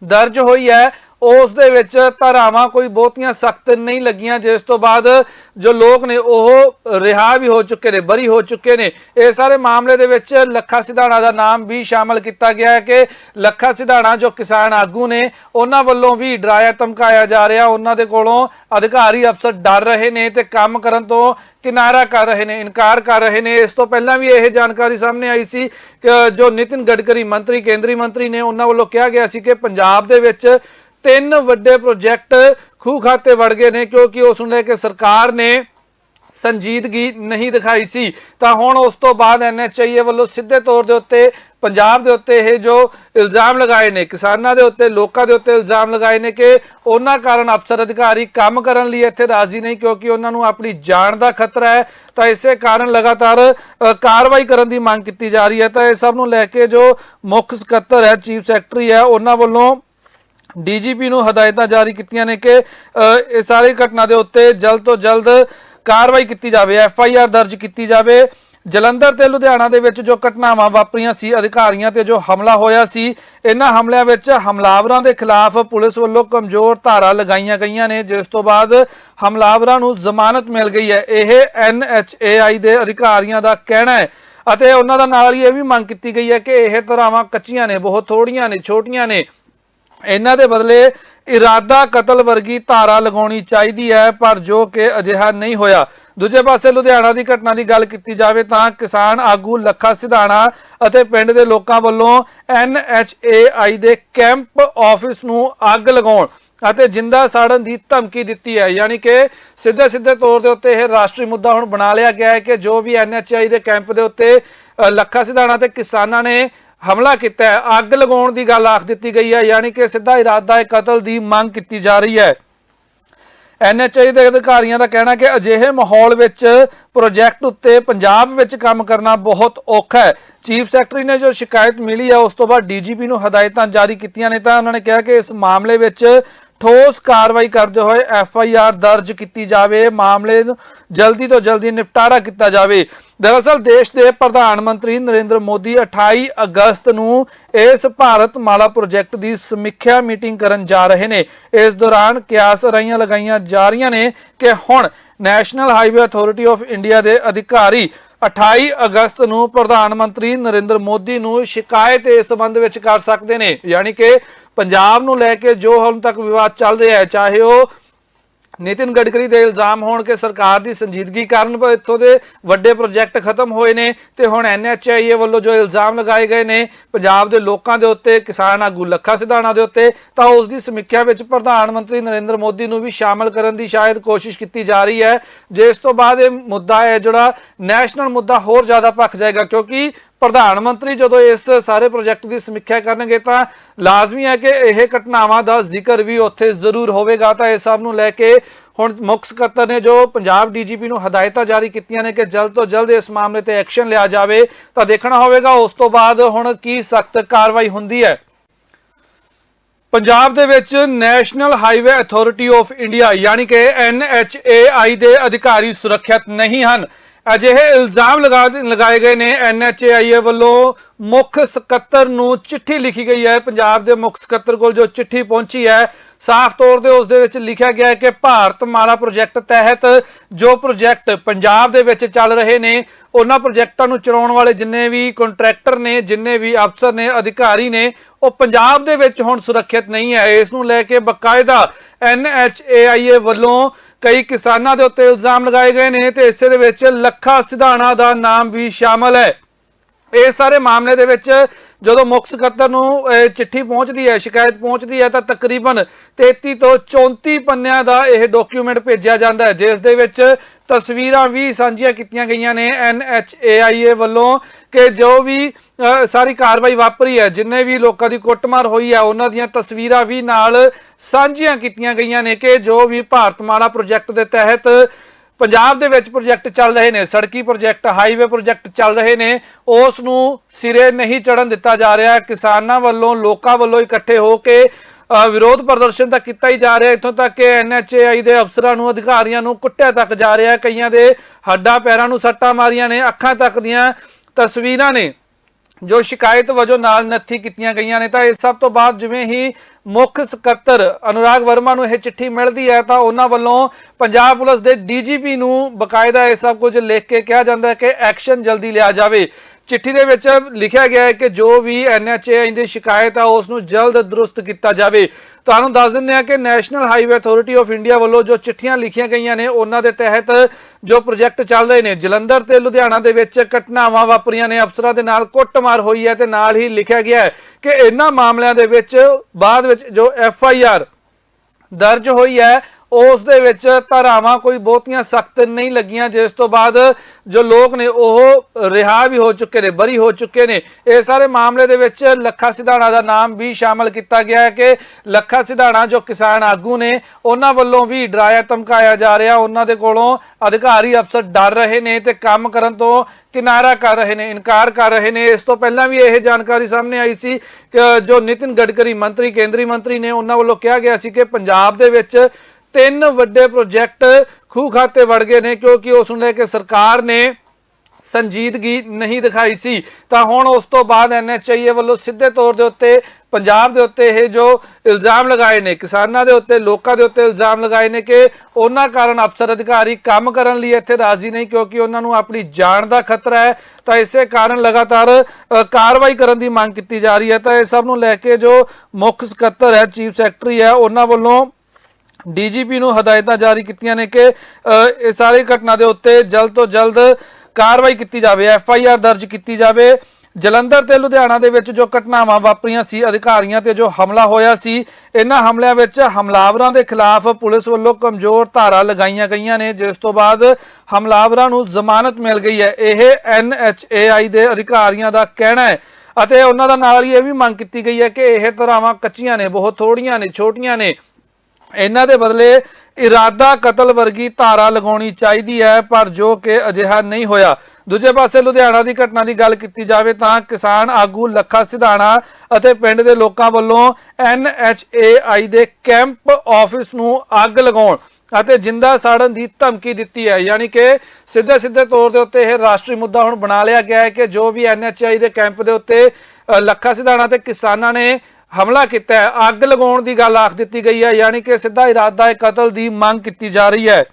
ਦਰਜ ਹੋਈ ਹੈ ਉਸ ਦੇ ਵਿੱਚ ਧਾਰਾਵਾਂ ਕੋਈ ਬਹੁਤੀਆਂ ਸਖਤ ਨਹੀਂ ਲੱਗੀਆਂ। ਜਿਸ ਤੋਂ ਬਾਅਦ ਜੋ ਲੋਕ ਨੇ, ਉਹ ਰਿਹਾ ਵੀ ਹੋ ਚੁੱਕੇ ਨੇ, ਬਰੀ ਹੋ ਚੁੱਕੇ ਨੇ। ਇਹ ਸਾਰੇ ਮਾਮਲੇ ਦੇ ਵਿੱਚ ਲੱਖਾ ਸਿਧਾਣਾ ਦਾ ਨਾਮ ਵੀ ਸ਼ਾਮਲ ਕੀਤਾ ਗਿਆ ਹੈ ਕਿ ਲੱਖਾ ਸਿਧਾਣਾ ਜੋ ਕਿਸਾਨ ਆਗੂ ਨੇ, ਉਹਨਾਂ ਵੱਲੋਂ ਵੀ ਡਰਾਇਆ, ਧਮਕਾਇਆ ਜਾ ਰਿਹਾ। ਉਹਨਾਂ ਦੇ ਕੋਲੋਂ ਅਧਿਕਾਰੀ ਅਫਸਰ ਡਰ ਰਹੇ ਨੇ ਤੇ ਕੰਮ ਕਰਨ ਤੋਂ ਕਿਨਾਰਾ ਕਰ ਰਹੇ ਨੇ, ਇਨਕਾਰ ਕਰ ਰਹੇ ਨੇ। ਇਸ ਤੋਂ ਪਹਿਲਾਂ ਵੀ ਇਹ ਜਾਣਕਾਰੀ ਸਾਹਮਣੇ ਆਈ ਸੀ ਕਿ ਜੋ ਨਿਤਿਨ ਗਡਕਰੀ ਮੰਤਰੀ, ਕੇਂਦਰੀ ਮੰਤਰੀ ਨੇ, ਉਹਨਾਂ ਵੱਲੋਂ ਕਿਹਾ ਗਿਆ ਸੀ ਕਿ ਪੰਜਾਬ ਦੇ ਵਿੱਚ ਤਿੰਨ ਵੱਡੇ ਪ੍ਰੋਜੈਕਟ ਖੂਹ ਖਾਤੇ ਵੜ ਗਏ ਨੇ ਕਿਉਂਕਿ ਉਸ ਨੂੰ ਲੈ ਕੇ ਸਰਕਾਰ ਨੇ ਸੰਜੀਦਗੀ ਨਹੀਂ ਦਿਖਾਈ ਸੀ। ਤਾਂ ਹੁਣ ਉਸ ਤੋਂ ਬਾਅਦ ਐਨਐਚਆਈਏ ਵੱਲੋਂ ਸਿੱਧੇ ਤੌਰ ਦੇ ਉੱਤੇ ਪੰਜਾਬ ਦੇ ਉੱਤੇ ਇਹ ਜੋ ਇਲਜ਼ਾਮ ਲਗਾਏ ਨੇ, ਕਿਸਾਨਾਂ ਦੇ ਉੱਤੇ, ਲੋਕਾਂ ਦੇ ਉੱਤੇ ਇਲਜ਼ਾਮ ਲਗਾਏ ਨੇ ਕਿ ਉਹਨਾਂ ਕਾਰਨ ਅਫਸਰ ਅਧਿਕਾਰੀ ਕੰਮ ਕਰਨ ਲਈ ਇੱਥੇ ਰਾਜ਼ੀ ਨਹੀਂ ਕਿਉਂਕਿ ਉਹਨਾਂ ਨੂੰ ਆਪਣੀ ਜਾਨ ਦਾ ਖਤਰਾ ਹੈ। ਤਾਂ ਇਸੇ ਕਾਰਨ ਲਗਾਤਾਰ ਕਾਰਵਾਈ ਕਰਨ ਦੀ ਮੰਗ ਕੀਤੀ ਜਾ ਰਹੀ ਹੈ। ਤਾਂ ਇਹ ਸਭ ਨੂੰ ਲੈ ਕੇ ਜੋ ਮੁੱਖ ਸਕੱਤਰ ਹੈ, ਚੀਫ ਸੈਕਟਰੀ ਹੈ, ਉਹਨਾਂ ਵੱਲੋਂ ਡੀਜੀਪੀ ਨੂੰ ਹਦਾਇਤਾਂ ਜਾਰੀ ਕੀਤੀਆਂ ਨੇ ਕਿ ਇਹ ਸਾਰੀ ਘਟਨਾ ਦੇ ਉੱਤੇ ਜਲਦ ਤੋਂ ਜਲਦ ਕਾਰਵਾਈ ਕੀਤੀ ਜਾਵੇ, ਐਫ ਆਈ ਆਰ ਦਰਜ ਕੀਤੀ ਜਾਵੇ। ਜਲੰਧਰ ਤੇ ਲੁਧਿਆਣਾ ਦੇ ਵਿੱਚ ਜੋ ਘਟਨਾਵਾਂ ਵਾਪਰੀਆਂ ਸੀ, ਅਧਿਕਾਰੀਆਂ ਤੇ ਜੋ ਹਮਲਾ ਹੋਇਆ ਸੀ, ਇਹਨਾਂ ਹਮਲਿਆਂ ਵਿੱਚ ਹਮਲਾਵਰਾਂ ਦੇ ਖਿਲਾਫ ਪੁਲਿਸ ਵੱਲੋਂ ਕਮਜ਼ੋਰ ਧਾਰਾ ਲਗਾਈਆਂ ਗਈਆਂ ਨੇ, ਜਿਸ ਤੋਂ ਬਾਅਦ ਹਮਲਾਵਰਾਂ ਨੂੰ ਜ਼ਮਾਨਤ ਮਿਲ ਗਈ ਹੈ। ਇਹ ਐਨ ਐਚ ਏ ਆਈ ਦੇ ਅਧਿਕਾਰੀਆਂ ਦਾ ਕਹਿਣਾ ਹੈ ਅਤੇ ਉਹਨਾਂ ਦਾ ਨਾਲ ਹੀ ਇਹ ਵੀ ਮੰਗ ਕੀਤੀ ਗਈ ਹੈ ਕਿ ਇਹ ਧਾਰਾਵਾਂ ਕੱਚੀਆਂ ਨੇ, ਬਹੁਤ ਥੋੜੀਆਂ ਨੇ, ਛੋਟੀਆਂ ਨੇ। ਇਹਨਾਂ ਦੇ ਬਦਲੇ ਇਰਾਦਾ ਕਤਲ ਵਰਗੀ ਧਾਰਾ ਲਗਾਉਣੀ ਚਾਹੀਦੀ ਹੈ ਪਰ ਜੋ ਕਿ ਅਜਿਹਾ ਨਹੀਂ ਹੋਇਆ। ਦੂਜੇ ਪਾਸੇ ਲੁਧਿਆਣਾ ਦੀ ਘਟਨਾ ਦੀ ਗੱਲ ਕੀਤੀ ਜਾਵੇ ਤਾਂ ਕਿਸਾਨ ਆਗੂ ਲੱਖਾ ਸਿਧਾਣਾ ਅਤੇ ਪਿੰਡ ਦੇ ਲੋਕਾਂ ਵੱਲੋਂ ਐਨਐਚਏਆਈ ਦੇ ਕੈਂਪ ਆਫਿਸ ਨੂੰ ਅੱਗ ਲਗਾਉਣ ਅਤੇ ਜਿੰਦਾ ਸਾੜਨ ਦੀ ਧਮਕੀ ਦਿੱਤੀ ਹੈ। ਯਾਨੀ ਕਿ ਸਿੱਧੇ ਸਿੱਧੇ ਤੌਰ ਦੇ ਉੱਤੇ ਇਹ ਰਾਸ਼ਟਰੀ ਮੁੱਦਾ ਹੁਣ ਬਣਾ ਲਿਆ ਗਿਆ ਹੈ ਕਿ ਜੋ ਵੀ ਐਨਐਚਆਈ ਦੇ ਕੈਂਪ ਦੇ ਉੱਤੇ ਅ, ਲੱਖਾ ਸਿਧਾਣਾ ਤੇ ਕਿਸਾਨਾਂ ਨੇ ਹਮਲਾ ਕੀਤਾ ਹੈ। ਅੱਗ ਲਗਾਉਣ ਦੀ ਗੱਲ ਆਖ ਦਿੱਤੀ ਗਈ ਹੈ। ਯਾਨੀ ਕਿ ਸਿੱਧਾ ਇਰਾਦਾ ਹੈ ਕਤਲ ਦੀ ਮੰਗ ਕੀਤੀ ਜਾ ਰਹੀ ਹੈ। ਐਨਐਚਆਈ ਦੇ ਅਧਿਕਾਰੀਆਂ ਦਾ ਕਹਿਣਾ ਕਿ ਅਜਿਹੇ ਮਾਹੌਲ ਵਿੱਚ ਪ੍ਰੋਜੈਕਟ ਉੱਤੇ ਪੰਜਾਬ ਵਿੱਚ ਕੰਮ ਕਰਨਾ ਬਹੁਤ ਔਖਾ ਹੈ। ਚੀਫ ਸੈਕਟਰੀ ਨੇ ਜੋ ਸ਼ਿਕਾਇਤ ਮਿਲੀ ਹੈ, ਉਸ ਤੋਂ ਬਾਅਦ ਡੀਜੀਪੀ ਨੂੰ ਹਦਾਇਤਾਂ ਜਾਰੀ ਕੀਤੀਆਂ ਨੇ ਤਾਂ ਉਹਨਾਂ ਨੇ ਕਿਹਾ ਕਿ ਇਸ ਮਾਮਲੇ ਵਿੱਚ ਠੋਸ ਕਾਰਵਾਈ ਕਰਦੇ ਹੋਏ ਐਫ ਆਈ ਆਰ ਦਰਜ ਕੀਤੀ ਜਾਵੇ, ਮਾਮਲੇ ਨੂੰ ਜਲਦੀ ਤੋਂ ਜਲਦੀ ਨਿਪਟਾਰਾ ਕੀਤਾ ਜਾਵੇ। ਦਰਅਸਲ ਦੇਸ਼ ਦੇ ਪ੍ਰਧਾਨ ਮੰਤਰੀ ਨਰਿੰਦਰ ਮੋਦੀ 28 ਅਗਸਤ ਨੂੰ ਇਸ ਭਾਰਤ ਮਾਲਾ ਪ੍ਰੋਜੈਕਟ ਦੀ ਸਮੀਖਿਆ ਮੀਟਿੰਗ ਕਰਨ ਜਾ ਰਹੇ ਨੇ। ਇਸ ਦੌਰਾਨ ਕਿਆਸ ਰਾਈਆਂ ਲਗਾਈਆਂ ਜਾ ਰਹੀਆਂ ਨੇ ਕਿ ਹੁਣ national highway authority of India ਦੇ ਅਧਿਕਾਰੀ 28 ਅਗਸਤ ਨੂੰ ਪ੍ਰਧਾਨ ਮੰਤਰੀ ਨਰਿੰਦਰ ਮੋਦੀ ਨੂੰ ਸ਼ਿਕਾਇਤ ਇਸ ਸੰਬੰਧ ਵਿੱਚ ਕਰ ਸਕਦੇ ਨੇ, ਯਾਨੀ ਕਿ ਪੰਜਾਬ ਨੂੰ ਲੈ ਕੇ ਜੋ ਹੁਣ ਤੱਕ ਵਿਵਾਦ ਚੱਲ ਰਿਹਾ ਹੈ, ਚਾਹੇ ਉਹ ਨਿਤਿਨ ਗਡਕਰੀ ਦੇ ਇਲਜ਼ਾਮ ਹੋਣ ਕਿ ਸਰਕਾਰ ਦੀ ਸੰਜੀਦਗੀ ਕਾਰਨ ਪ- ਇੱਥੋਂ ਦੇ ਵੱਡੇ ਪ੍ਰੋਜੈਕਟ ਖਤਮ ਹੋਏ ਨੇ ਤੇ ਹੁਣ ਐਨਐਚਆਈਏ ਵੱਲੋਂ ਜੋ ਇਲਜ਼ਾਮ ਲਗਾਏ ਗਏ ਨੇ ਪੰਜਾਬ ਦੇ ਲੋਕਾਂ ਦੇ ਉੱਤੇ, ਕਿਸਾਨ ਆਗੂ ਲੱਖਾ ਸਿਧਾਣਾ ਦੇ ਉੱਤੇ, ਤਾਂ ਉਸ ਦੀ ਸਮੀਖਿਆ ਵਿੱਚ ਪ੍ਰਧਾਨ ਮੰਤਰੀ ਨਰਿੰਦਰ ਮੋਦੀ ਨੂੰ ਵੀ ਸ਼ਾਮਲ ਕਰਨ ਦੀ ਸ਼ਾਇਦ ਕੋਸ਼ਿਸ਼ ਕੀਤੀ ਜਾ ਰਹੀ ਹੈ। ਜਿਸ ਤੋਂ ਬਾਅਦ ਇਹ ਮੁੱਦਾ ਹੈ ਜਿਹੜਾ ਨੈਸ਼ਨਲ ਮੁੱਦਾ ਹੋਰ ਜ਼ਿਆਦਾ ਭਖ ਜਾਏਗਾ ਕਿਉਂਕਿ ਪ੍ਰਧਾਨ ਮੰਤਰੀ ਜਦੋਂ ਇਸ ਸਾਰੇ ਪ੍ਰੋਜੈਕਟ ਦੀ ਸਮੀਖਿਆ ਕਰਨਗੇ ਤਾਂ ਲਾਜ਼ਮੀ ਹੈ ਕਿ ਇਹ ਘਟਨਾਵਾਂ ਦਾ ਜ਼ਿਕਰ ਵੀ ਉੱਥੇ ਜ਼ਰੂਰ ਹੋਵੇਗਾ। ਤਾਂ ਇਸ ਸਭ ਨੂੰ ਲੈ ਕੇ ਹੁਣ ਮੁੱਖ ਸਕੱਤਰ ਨੇ ਜੋ ਪੰਜਾਬ ਡੀਜੀਪੀ ਨੂੰ ਹਦਾਇਤਾਂ ਜਾਰੀ ਕੀਤੀਆਂ ਨੇ ਕਿ ਜਲਦ ਤੋਂ ਜਲਦ ਇਸ ਮਾਮਲੇ ਤੇ ਐਕਸ਼ਨ ਲਿਆ ਜਾਵੇ, ਤਾਂ ਦੇਖਣਾ ਹੋਵੇਗਾ ਉਸ ਤੋਂ ਬਾਅਦ ਹੁਣ ਕੀ ਸਖਤ ਕਾਰਵਾਈ ਹੁੰਦੀ ਹੈ। ਪੰਜਾਬ ਦੇ ਵਿੱਚ national highway authority of India ਯਾਨੀ ਕਿ NHAI ਦੇ ਅਧਿਕਾਰੀ ਸੁਰੱਖਿਅਤ ਨਹੀਂ ਹਨ। ਅਜਿਹੇ ਇਲਜ਼ਾਮ ਲਗਾ ਲਗਾਏ ਗਏ ਨੇ। NHAI ਵੱਲੋਂ ਮੁੱਖ ਸਕੱਤਰ ਨੂੰ ਚਿੱਠੀ ਲਿਖੀ ਗਈ ਹੈ। ਪੰਜਾਬ ਦੇ ਮੁੱਖ ਸਕੱਤਰ ਕੋਲ ਜੋ ਚਿੱਠੀ ਪਹੁੰਚੀ ਹੈ ਸਾਫ਼ ਤੌਰ ਤੇ ਉਸ ਦੇ ਵਿੱਚ ਲਿਖਿਆ ਗਿਆ ਹੈ ਕਿ ਭਾਰਤ ਮਾਲਾ ਪ੍ਰੋਜੈਕਟ ਤਹਿਤ ਜੋ ਪ੍ਰੋਜੈਕਟ ਪੰਜਾਬ ਦੇ ਵਿੱਚ ਚੱਲ ਰਹੇ ਨੇ, ਉਹਨਾਂ ਪ੍ਰੋਜੈਕਟਾਂ ਨੂੰ ਚਲਾਉਣ ਵਾਲੇ ਜਿੰਨੇ ਵੀ ਕੰਟਰੈਕਟਰ ਨੇ, ਜਿੰਨੇ ਵੀ ਅਫਸਰ ਨੇ, ਅਧਿਕਾਰੀ ਨੇ, ਉਹ ਪੰਜਾਬ ਦੇ ਵਿੱਚ ਹੁਣ ਸੁਰੱਖਿਅਤ ਨਹੀਂ ਹੈ। ਇਸ ਨੂੰ ਲੈ ਕੇ ਬਕਾਇਦਾ NHAIA ਵੱਲੋਂ ਕਈ ਕਿਸਾਨਾਂ ਦੇ ਉੱਤੇ ਇਲਜ਼ਾਮ ਲਗਾਏ ਗਏ ਨੇ ਤੇ ਇਸੇ ਦੇ ਵਿੱਚ ਲੱਖਾ ਸਿਧਾਣਾ ਦਾ ਨਾਮ ਵੀ ਸ਼ਾਮਲ ਹੈ। ਇਹ ਸਾਰੇ ਮਾਮਲੇ ਦੇ ਵਿੱਚ ਜਦੋਂ ਮੁੱਖ ਸਕੱਤਰ ਨੂੰ ਚਿੱਠੀ ਪਹੁੰਚਦੀ ਹੈ, ਸ਼ਿਕਾਇਤ ਪਹੁੰਚਦੀ ਹੈ, ਤਾਂ ਤਕਰੀਬਨ 33 ਤੋਂ 34 ਪੰਨਿਆਂ ਦਾ ਇਹ ਡਾਕੂਮੈਂਟ ਭੇਜਿਆ ਜਾਂਦਾ ਹੈ, ਜਿਸ ਦੇ ਵਿੱਚ ਤਸਵੀਰਾਂ ਵੀ ਸਾਂਝੀਆਂ ਕੀਤੀਆਂ ਗਈਆਂ ਨੇ NHAIA ਵੱਲੋਂ ਕਿ ਜੋ ਵੀ ਸਾਰੀ ਕਾਰਵਾਈ ਵਾਪਰੀ ਹੈ, ਜਿੰਨੇ ਵੀ ਲੋਕਾਂ ਦੀ ਕੁੱਟਮਾਰ ਹੋਈ ਹੈ, ਉਹਨਾਂ ਦੀਆਂ ਤਸਵੀਰਾਂ ਵੀ ਨਾਲ ਸਾਂਝੀਆਂ ਕੀਤੀਆਂ ਗਈਆਂ ਨੇ ਕਿ ਜੋ ਵੀ ਭਾਰਤ ਭਾਰਤਮਾਲਾ ਪ੍ਰੋਜੈਕਟ ਦੇ ਤਹਿਤ ਪੰਜਾਬ ਦੇ ਵਿੱਚ ਪ੍ਰੋਜੈਕਟ ਚੱਲ ਰਹੇ ਨੇ, ਸੜਕੀ ਪ੍ਰੋਜੈਕਟ, ਹਾਈਵੇ ਪ੍ਰੋਜੈਕਟ ਚੱਲ ਰਹੇ ਨੇ, ਉਸ ਨੂੰ ਸਿਰੇ ਨਹੀਂ ਚੜਨ ਦਿੱਤਾ ਜਾ ਰਿਹਾ, ਕਿਸਾਨਾਂ ਵੱਲੋਂ, ਲੋਕਾਂ ਵੱਲੋਂ ਇਕੱਠੇ ਹੋ ਕੇ ਵਿਰੋਧ ਪ੍ਰਦਰਸ਼ਨ ਤਾਂ ਕੀਤਾ ਹੀ ਜਾ ਰਿਹਾ, ਇੱਥੋਂ ਤੱਕ ਕਿ ਐਨਐਚਏਆਈ ਦੇ ਅਫਸਰਾਂ ਨੂੰ, ਅਧਿਕਾਰੀਆਂ ਨੂੰ ਕੁੱਟਿਆ ਤੱਕ ਜਾ ਰਿਹਾ, ਕਈਆਂ ਦੇ ਹੱਡਾਂ ਪੈਰਾਂ ਨੂੰ ਸੱਟਾਂ ਮਾਰੀਆਂ ਨੇ, ਅੱਖਾਂ ਤੱਕ ਦੀਆਂ ਤਸਵੀਰਾਂ ਨੇ। ਜੋ ਸ਼ਿਕਾਇਤ ਵਜੋਂ ਨਾਲ ਨੱਥੀ ਕੀਤੀਆਂ ਗਈਆਂ ਨੇ, ਤਾਂ ਇਸ ਸਭ ਤੋਂ ਬਾਅਦ ਜਿਵੇਂ ਹੀ ਮੁੱਖ ਸਕੱਤਰ ਅਨੁਰਾਗ ਵਰਮਾ ਨੂੰ ਇਹ ਚਿੱਠੀ ਮਿਲਦੀ ਹੈ, ਤਾਂ ਉਹਨਾਂ ਵੱਲੋਂ ਪੰਜਾਬ ਪੁਲਿਸ ਦੇ ਡੀਜੀਪੀ ਨੂੰ ਬਕਾਇਦਾ ਇਹ ਸਭ ਕੁਝ ਲਿਖ ਕੇ ਕਿਹਾ ਜਾਂਦਾ ਹੈ ਕਿ ਐਕਸ਼ਨ ਜਲਦੀ ਲਿਆ ਜਾਵੇ। ਚਿੱਠੀ ਦੇ ਵਿੱਚ ਲਿਖਿਆ ਗਿਆ ਹੈ ਕਿ ਜੋ ਵੀ ਐਨਐਚਏ ਦੀ ਸ਼ਿਕਾਇਤ ਆ, ਉਸ ਨੂੰ ਜਲਦ ਦਰੁਸਤ ਕੀਤਾ ਜਾਵੇ। ਤੁਹਾਨੂੰ ਦੱਸ ਦਿੰਦੇ ਹਾਂ ਕਿ national highway authority of India ਵੱਲੋਂ ਜੋ ਚਿੱਠੀਆਂ ਲਿਖੀਆਂ ਗਈਆਂ ਨੇ, ਉਹਨਾਂ ਦੇ ਤਹਿਤ ਜੋ ਪ੍ਰੋਜੈਕਟ ਚੱਲ ਰਹੇ ਨੇ, ਜਲੰਧਰ ਤੇ ਲੁਧਿਆਣਾ ਦੇ ਵਿੱਚ ਘਟਨਾਵਾਂ ਵਾਪਰੀਆਂ ਨੇ। ਅਫਸਰਾਂ ਦੇ ਨਾਲ ਕੁੱਟਮਾਰ ਹੋਈ ਹੈ ਤੇ ਨਾਲ ਹੀ ਲਿਖਿਆ ਗਿਆ ਹੈ ਕਿ ਇਹਨਾਂ ਮਾਮਲਿਆਂ ਦੇ ਵਿੱਚ ਬਾਅਦ ਵਿੱਚ ਜੋ ਐਫ ਆਈ ਆਰ ਦਰਜ ਹੋਈ ਹੈ ਉਸ ਦੇ ਵਿੱਚ ਧਾਰਾਵਾਂ ਕੋਈ ਬਹੁਤੀਆਂ ਸਖਤ ਨਹੀਂ ਲੱਗੀਆਂ। ਜਿਸ ਤੋਂ ਬਾਅਦ ਜੋ ਲੋਕ ਨੇ, ਉਹ ਰਿਹਾ ਵੀ ਹੋ ਚੁੱਕੇ ਨੇ, ਬਰੀ ਹੋ ਚੁੱਕੇ ਨੇ। ਇਹ ਸਾਰੇ ਮਾਮਲੇ ਦੇ ਵਿੱਚ ਲੱਖਾ ਸਿਧਾਣਾ ਦਾ ਨਾਮ ਵੀ ਸ਼ਾਮਲ ਕੀਤਾ ਗਿਆ ਹੈ ਕਿ ਲੱਖਾ ਸਿਧਾਣਾ ਜੋ ਕਿਸਾਨ ਆਗੂ ਨੇ, ਉਹਨਾਂ ਵੱਲੋਂ ਵੀ ਡਰਾਇਆ, ਧਮਕਾਇਆ ਜਾ ਰਿਹਾ। ਉਹਨਾਂ ਦੇ ਕੋਲੋਂ ਅਧਿਕਾਰੀ ਅਫਸਰ ਡਰ ਰਹੇ ਨੇ ਤੇ ਕੰਮ ਕਰਨ ਤੋਂ ਕਿਨਾਰਾ ਕਰ ਰਹੇ ਨੇ, ਇਨਕਾਰ ਕਰ ਰਹੇ ਨੇ। ਇਸ ਤੋਂ ਪਹਿਲਾਂ ਵੀ ਇਹ ਜਾਣਕਾਰੀ ਸਾਹਮਣੇ ਆਈ ਸੀ ਕਿ ਜੋ ਨਿਤਿਨ ਗਡਕਰੀ ਮੰਤਰੀ, ਕੇਂਦਰੀ ਮੰਤਰੀ ਨੇ, ਉਹਨਾਂ ਵੱਲੋਂ ਕਿਹਾ ਗਿਆ ਸੀ ਕਿ ਪੰਜਾਬ ਦੇ ਵਿੱਚ ਤਿੰਨ ਵੱਡੇ ਪ੍ਰੋਜੈਕਟ ਖੂਹ ਖਾਤੇ ਵੜ ਗਏ ਨੇ ਕਿਉਂਕਿ ਉਸ ਨੂੰ ਲੈ ਕੇ ਸਰਕਾਰ ਨੇ ਸੰਜੀਦਗੀ ਨਹੀਂ ਦਿਖਾਈ ਸੀ। ਤਾਂ ਹੁਣ ਉਸ ਤੋਂ ਬਾਅਦ ਐਨਐਚਆਈਏ ਵੱਲੋਂ ਸਿੱਧੇ ਤੌਰ ਦੇ ਉੱਤੇ ਪੰਜਾਬ ਦੇ ਉੱਤੇ ਇਹ ਜੋ ਇਲਜ਼ਾਮ ਲਗਾਏ ਨੇ, ਕਿਸਾਨਾਂ ਦੇ ਉੱਤੇ, ਲੋਕਾਂ ਦੇ ਉੱਤੇ ਇਲਜ਼ਾਮ ਲਗਾਏ ਨੇ ਕਿ ਉਹਨਾਂ ਕਾਰਨ ਅਫਸਰ ਅਧਿਕਾਰੀ ਕੰਮ ਕਰਨ ਲਈ ਇੱਥੇ ਰਾਜ਼ੀ ਨਹੀਂ ਕਿਉਂਕਿ ਉਹਨਾਂ ਨੂੰ ਆਪਣੀ ਜਾਨ ਦਾ ਖਤਰਾ ਹੈ। ਤਾਂ ਇਸੇ ਕਾਰਨ ਲਗਾਤਾਰ ਕਾਰਵਾਈ ਕਰਨ ਦੀ ਮੰਗ ਕੀਤੀ ਜਾ ਰਹੀ ਹੈ। ਤਾਂ ਇਹ ਸਭ ਨੂੰ ਲੈ ਕੇ ਜੋ ਮੁੱਖ ਸਕੱਤਰ ਹੈ, ਚੀਫ ਸੈਕਟਰੀ ਹੈ, ਉਹਨਾਂ ਵੱਲੋਂ ਡੀਜੀਪੀ ਨੂੰ ਹਦਾਇਤਾਂ ਜਾਰੀ ਕੀਤੀਆਂ ਨੇ ਕਿ ਇਹ ਸਾਰੀ ਘਟਨਾ ਦੇ ਉੱਤੇ ਜਲਦ ਤੋਂ ਜਲਦ ਕਾਰਵਾਈ ਕੀਤੀ ਜਾਵੇ, ਐਫ ਆਈ ਆਰ ਦਰਜ ਕੀਤੀ ਜਾਵੇ। ਜਲੰਧਰ ਤੇ ਲੁਧਿਆਣਾ ਦੇ ਵਿੱਚ ਜੋ ਘਟਨਾਵਾਂ ਵਾਪਰੀਆਂ ਸੀ, ਅਧਿਕਾਰੀਆਂ ਤੇ ਜੋ ਹਮਲਾ ਹੋਇਆ ਸੀ, ਇਹਨਾਂ ਹਮਲਿਆਂ ਵਿੱਚ ਹਮਲਾਵਰਾਂ ਦੇ ਖਿਲਾਫ ਪੁਲਿਸ ਵੱਲੋਂ ਕਮਜ਼ੋਰ ਧਾਰਾ ਲਗਾਈਆਂ ਗਈਆਂ ਨੇ, ਜਿਸ ਤੋਂ ਬਾਅਦ ਹਮਲਾਵਰਾਂ ਨੂੰ ਜ਼ਮਾਨਤ ਮਿਲ ਗਈ ਹੈ। ਇਹ ਐਨ ਐਚ ਏ ਆਈ ਦੇ ਅਧਿਕਾਰੀਆਂ ਦਾ ਕਹਿਣਾ ਹੈ ਅਤੇ ਉਹਨਾਂ ਦਾ ਨਾਲ ਹੀ ਇਹ ਵੀ ਮੰਗ ਕੀਤੀ ਗਈ ਹੈ ਕਿ ਇਹ ਧਾਰਾਵਾਂ ਕੱਚੀਆਂ ਨੇ, ਬਹੁਤ ਥੋੜੀਆਂ ਨੇ, ਛੋਟੀਆਂ ਨੇ। ਇਹਨਾਂ ਦੇ ਬਦਲੇ ਇਰਾਦਾ ਕਤਲ ਵਰਗੀ ਧਾਰਾ ਲਗਾਉਣੀ ਚਾਹੀਦੀ ਹੈ ਪਰ ਜੋ ਕਿ ਅਜਿਹਾ ਨਹੀਂ ਹੋਇਆ। ਦੂਜੇ ਪਾਸੇ ਲੁਧਿਆਣਾ ਦੀ ਘਟਨਾ ਦੀ ਗੱਲ ਕੀਤੀ ਜਾਵੇ ਤਾਂ ਕਿਸਾਨ ਆਗੂ ਲੱਖਾ ਸਿਧਾਣਾ ਅਤੇ ਪਿੰਡ ਦੇ ਲੋਕਾਂ ਵੱਲੋਂ NHAI ਦੇ ਕੈਂਪ ਆਫਿਸ ਨੂੰ ਅੱਗ ਲਗਾਉਣ ਅਤੇ ਜਿੰਦਾ ਸਾੜਨ ਦੀ ਧਮਕੀ ਦਿੱਤੀ ਹੈ। ਯਾਨੀ ਕਿ ਸਿੱਧੇ ਸਿੱਧੇ ਤੌਰ ਦੇ ਉੱਤੇ ਇਹ ਰਾਸ਼ਟਰੀ ਮੁੱਦਾ ਹੁਣ ਬਣਾ ਲਿਆ ਗਿਆ ਹੈ ਕਿ ਜੋ ਵੀ NHAI ਦੇ ਕੈਂਪ ਦੇ ਉੱਤੇ ਅ, ਲੱਖਾ ਸਿਧਾਣਾ ਤੇ ਕਿਸਾਨਾਂ ਨੇ ਹਮਲਾ ਕੀਤਾ ਹੈ। ਅੱਗ ਲਗਾਉਣ ਦੀ ਗੱਲ ਆਖ ਦਿੱਤੀ ਗਈ ਹੈ। ਯਾਨੀ ਕਿ ਸਿੱਧਾ ਇਰਾਦਾ ਹੈ ਕਤਲ ਦੀ ਮੰਗ ਕੀਤੀ ਜਾ ਰਹੀ ਹੈ।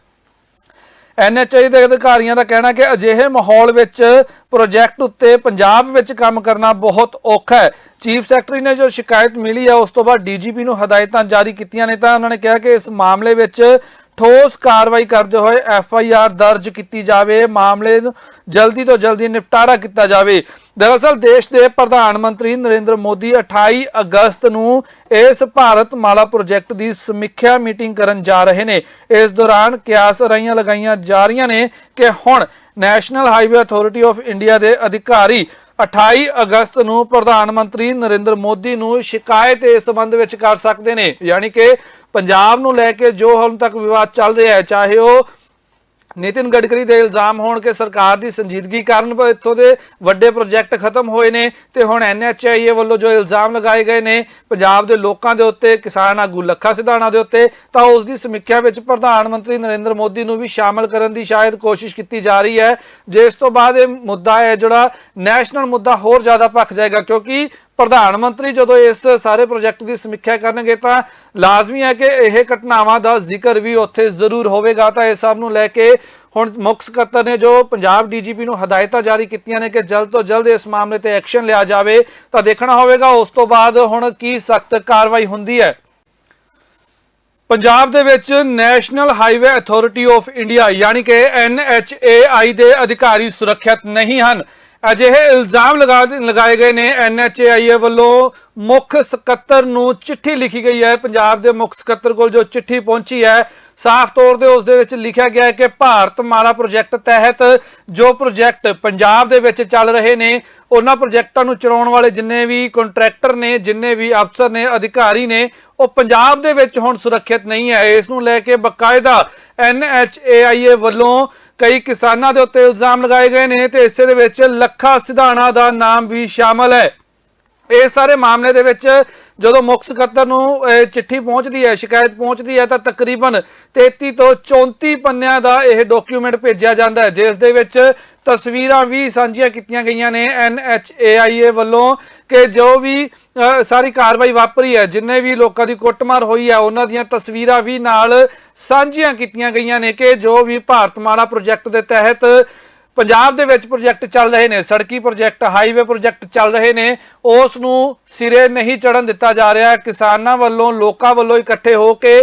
ਐਨਐਚਆਈ ਦੇ ਅਧਿਕਾਰੀਆਂ ਦਾ ਕਹਿਣਾ ਕਿ ਅਜਿਹੇ ਮਾਹੌਲ ਵਿੱਚ ਪ੍ਰੋਜੈਕਟ ਉੱਤੇ ਪੰਜਾਬ ਵਿੱਚ ਕੰਮ ਕਰਨਾ ਬਹੁਤ ਔਖਾ ਹੈ। ਚੀਫ ਸੈਕਟਰੀ ਨੇ ਜੋ ਸ਼ਿਕਾਇਤ ਮਿਲੀ ਹੈ, ਉਸ ਤੋਂ ਬਾਅਦ ਡੀਜੀਪੀ ਨੂੰ ਹਦਾਇਤਾਂ ਜਾਰੀ ਕੀਤੀਆਂ ਨੇ ਤਾਂ ਉਹਨਾਂ ਨੇ ਕਿਹਾ ਕਿ ਇਸ ਮਾਮਲੇ ਵਿੱਚ ਠੋਸ ਕਾਰਵਾਈ ਕਰਦੇ ਹੋਏ ਐਫ ਆਈ ਆਰ ਦਰਜ ਕੀਤੀ ਜਾਵੇ, ਮਾਮਲੇ ਨੂੰ ਜਲਦੀ ਤੋਂ ਜਲਦੀ ਨਿਪਟਾਰਾ ਕੀਤਾ ਜਾਵੇ। ਦਰਅਸਲ ਦੇਸ਼ ਦੇ ਪ੍ਰਧਾਨ ਮੰਤਰੀ ਨਰਿੰਦਰ ਮੋਦੀ 28 ਅਗਸਤ ਨੂੰ ਇਸ ਭਾਰਤ ਮਾਲਾ ਪ੍ਰੋਜੈਕਟ ਦੀ ਸਮੀਖਿਆ ਮੀਟਿੰਗ ਕਰਨ ਜਾ ਰਹੇ ਨੇ। ਇਸ ਦੌਰਾਨ ਕਿਆਸ ਰਾਈਆਂ ਲਗਾਈਆਂ ਜਾ ਰਹੀਆਂ ਨੇ ਕਿ ਹੁਣ national highway authority of India ਦੇ ਅਧਿਕਾਰੀ 28 ਅਗਸਤ ਨੂੰ ਪ੍ਰਧਾਨ ਮੰਤਰੀ ਨਰਿੰਦਰ ਮੋਦੀ ਨੂੰ ਸ਼ਿਕਾਇਤ ਇਸ ਸੰਬੰਧ ਵਿੱਚ ਕਰ ਸਕਦੇ ਨੇ, ਯਾਨੀ ਕਿ ਪੰਜਾਬ ਨੂੰ ਲੈ ਕੇ ਜੋ ਹੁਣ ਤੱਕ ਵਿਵਾਦ ਚੱਲ ਰਿਹਾ ਹੈ, ਚਾਹੇ ਉਹ ਨਿਤਿਨ ਗਡਕਰੀ ਦੇ ਇਲਜ਼ਾਮ ਹੋਣ ਕਿ ਸਰਕਾਰ ਦੀ ਸੰਜੀਦਗੀ ਕਾਰਨ ਪ- ਇੱਥੋਂ ਦੇ ਵੱਡੇ ਪ੍ਰੋਜੈਕਟ ਖਤਮ ਹੋਏ ਨੇ ਤੇ ਹੁਣ ਐਨਐਚਆਈਏ ਵੱਲੋਂ ਜੋ ਇਲਜ਼ਾਮ ਲਗਾਏ ਗਏ ਨੇ ਪੰਜਾਬ ਦੇ ਲੋਕਾਂ ਦੇ ਉੱਤੇ, ਕਿਸਾਨ ਆਗੂ ਲੱਖਾ ਸਿਧਾਣਾ ਦੇ ਉੱਤੇ, ਤਾਂ ਉਸ ਦੀ ਸਮੀਖਿਆ ਵਿੱਚ ਪ੍ਰਧਾਨ ਮੰਤਰੀ ਨਰਿੰਦਰ ਮੋਦੀ ਨੂੰ ਵੀ ਸ਼ਾਮਲ ਕਰਨ ਦੀ ਸ਼ਾਇਦ ਕੋਸ਼ਿਸ਼ ਕੀਤੀ ਜਾ ਰਹੀ ਹੈ। ਜਿਸ ਤੋਂ ਬਾਅਦ ਇਹ ਮੁੱਦਾ ਹੈ ਜਿਹੜਾ ਨੈਸ਼ਨਲ ਮੁੱਦਾ ਹੋਰ ਜ਼ਿਆਦਾ ਭਖ ਜਾਏਗਾ ਕਿਉਂਕਿ ਪ੍ਰਧਾਨ ਮੰਤਰੀ ਜਦੋਂ ਇਸ ਸਾਰੇ ਪ੍ਰੋਜੈਕਟ ਦੀ ਸਮੀਖਿਆ ਕਰਨਗੇ ਤਾਂ ਲਾਜ਼ਮੀ ਹੈ ਕਿ ਇਹ ਘਟਨਾਵਾਂ ਦਾ ਜ਼ਿਕਰ ਵੀ ਉੱਥੇ ਜ਼ਰੂਰ ਹੋਵੇਗਾ। ਤਾਂ ਇਹ ਸਭ ਨੂੰ ਲੈ ਕੇ ਹੁਣ ਮੁੱਖ ਸਕੱਤਰ ਨੇ ਜੋ ਪੰਜਾਬ ਡੀਜੀਪੀ ਨੂੰ ਹਦਾਇਤਾਂ ਜਾਰੀ ਕੀਤੀਆਂ ਨੇ ਕਿ ਜਲਦ ਤੋਂ ਜਲਦ ਇਸ ਮਾਮਲੇ ਤੇ ਐਕਸ਼ਨ ਲਿਆ ਜਾਵੇ, ਤਾਂ ਦੇਖਣਾ ਹੋਵੇਗਾ ਉਸ ਤੋਂ ਬਾਅਦ ਹੁਣ ਕੀ ਸਖਤ ਕਾਰਵਾਈ ਹੁੰਦੀ ਹੈ। ਪੰਜਾਬ ਦੇ ਵਿੱਚ national highway authority of India ਯਾਨੀ ਕਿ NHAI ਦੇ ਅਧਿਕਾਰੀ ਸੁਰੱਖਿਅਤ ਨਹੀਂ ਹਨ। ਅਜਿਹੇ ਇਲਜ਼ਾਮ ਲਗਾ ਲਗਾਏ ਗਏ ਨੇ। NHAI ਵੱਲੋਂ ਮੁੱਖ ਸਕੱਤਰ ਨੂੰ ਚਿੱਠੀ ਲਿਖੀ ਗਈ ਹੈ। ਪੰਜਾਬ ਦੇ ਮੁੱਖ ਸਕੱਤਰ ਕੋਲ ਜੋ ਚਿੱਠੀ ਪਹੁੰਚੀ ਹੈ, ਸਾਫ਼ ਤੌਰ ਤੇ ਉਸ ਦੇ ਵਿੱਚ ਲਿਖਿਆ ਗਿਆ ਹੈ ਕਿ ਭਾਰਤ ਮਾਲਾ ਪ੍ਰੋਜੈਕਟ ਤਹਿਤ ਜੋ ਪ੍ਰੋਜੈਕਟ ਪੰਜਾਬ ਦੇ ਵਿੱਚ ਚੱਲ ਰਹੇ ਨੇ, ਉਹਨਾਂ ਪ੍ਰੋਜੈਕਟਾਂ ਨੂੰ ਚਲਾਉਣ ਵਾਲੇ ਜਿੰਨੇ ਵੀ ਕੰਟਰੈਕਟਰ ਨੇ, ਜਿੰਨੇ ਵੀ ਅਫਸਰ ਨੇ, ਅਧਿਕਾਰੀ ਨੇ, ਉਹ ਪੰਜਾਬ ਦੇ ਵਿੱਚ ਹੁਣ ਸੁਰੱਖਿਅਤ ਨਹੀਂ ਹੈ। ਇਸ ਨੂੰ ਲੈ ਕੇ ਬਕਾਇਦਾ NHAIA ਵੱਲੋਂ ਕਈ ਕਿਸਾਨਾਂ ਦੇ ਉੱਤੇ ਇਲਜ਼ਾਮ ਲਗਾਏ ਗਏ ਨੇ ਤੇ ਇਸੇ ਦੇ ਵਿੱਚ ਲੱਖਾ ਸਿਧਾਣਾ ਦਾ ਨਾਮ ਵੀ ਸ਼ਾਮਲ ਹੈ। ਇਹ ਸਾਰੇ ਮਾਮਲੇ ਦੇ ਵਿੱਚ ਜਦੋਂ ਮੁੱਖ ਸਕੱਤਰ ਨੂੰ ਚਿੱਠੀ ਪਹੁੰਚਦੀ ਹੈ, ਸ਼ਿਕਾਇਤ ਪਹੁੰਚਦੀ ਹੈ, ਤਾਂ ਤਕਰੀਬਨ 33 ਤੋਂ 34 ਪੰਨਿਆਂ ਦਾ ਇਹ ਡਾਕੂਮੈਂਟ ਭੇਜਿਆ ਜਾਂਦਾ ਹੈ, ਜਿਸ ਦੇ ਵਿੱਚ ਤਸਵੀਰਾਂ ਵੀ ਸਾਂਝੀਆਂ ਕੀਤੀਆਂ ਗਈਆਂ ਨੇ NHAIA ਵੱਲੋਂ ਕਿ ਜੋ ਵੀ ਸਾਰੀ ਕਾਰਵਾਈ ਵਾਪਰੀ ਹੈ, ਜਿੰਨੇ ਵੀ ਲੋਕਾਂ ਦੀ ਕੁੱਟਮਾਰ ਹੋਈ ਹੈ, ਉਹਨਾਂ ਦੀਆਂ ਤਸਵੀਰਾਂ ਵੀ ਨਾਲ ਸਾਂਝੀਆਂ ਕੀਤੀਆਂ ਗਈਆਂ ਨੇ ਕਿ ਜੋ ਵੀ ਭਾਰਤ ਭਾਰਤਮਾਲਾ ਪ੍ਰੋਜੈਕਟ ਦੇ ਤਹਿਤ ਪੰਜਾਬ ਦੇ ਵਿੱਚ ਪ੍ਰੋਜੈਕਟ ਚੱਲ ਰਹੇ ਨੇ, ਸੜਕੀ ਪ੍ਰੋਜੈਕਟ, ਹਾਈਵੇ ਪ੍ਰੋਜੈਕਟ ਚੱਲ ਰਹੇ ਨੇ, ਉਸ ਨੂੰ ਸਿਰੇ ਨਹੀਂ ਚੜਨ ਦਿੱਤਾ ਜਾ ਰਿਹਾ, ਕਿਸਾਨਾਂ ਵੱਲੋਂ, ਲੋਕਾਂ ਵੱਲੋਂ ਇਕੱਠੇ ਹੋ ਕੇ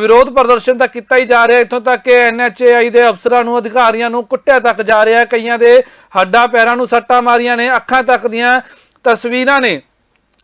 ਵਿਰੋਧ ਪ੍ਰਦਰਸ਼ਨ ਤਾਂ ਕੀਤਾ ਹੀ ਜਾ ਰਿਹਾ, ਇੱਥੋਂ ਤੱਕ ਕਿ ਐਨਐਚਏਆਈ ਦੇ ਅਫਸਰਾਂ ਨੂੰ, ਅਧਿਕਾਰੀਆਂ ਨੂੰ ਕੁੱਟਿਆ ਤੱਕ ਜਾ ਰਿਹਾ, ਕਈਆਂ ਦੇ ਹੱਡਾਂ, ਪੈਰਾਂ ਨੂੰ ਸੱਟਾਂ ਮਾਰੀਆਂ ਨੇ, ਅੱਖਾਂ ਤੱਕ ਦੀਆਂ ਤਸਵੀਰਾਂ ਨੇ।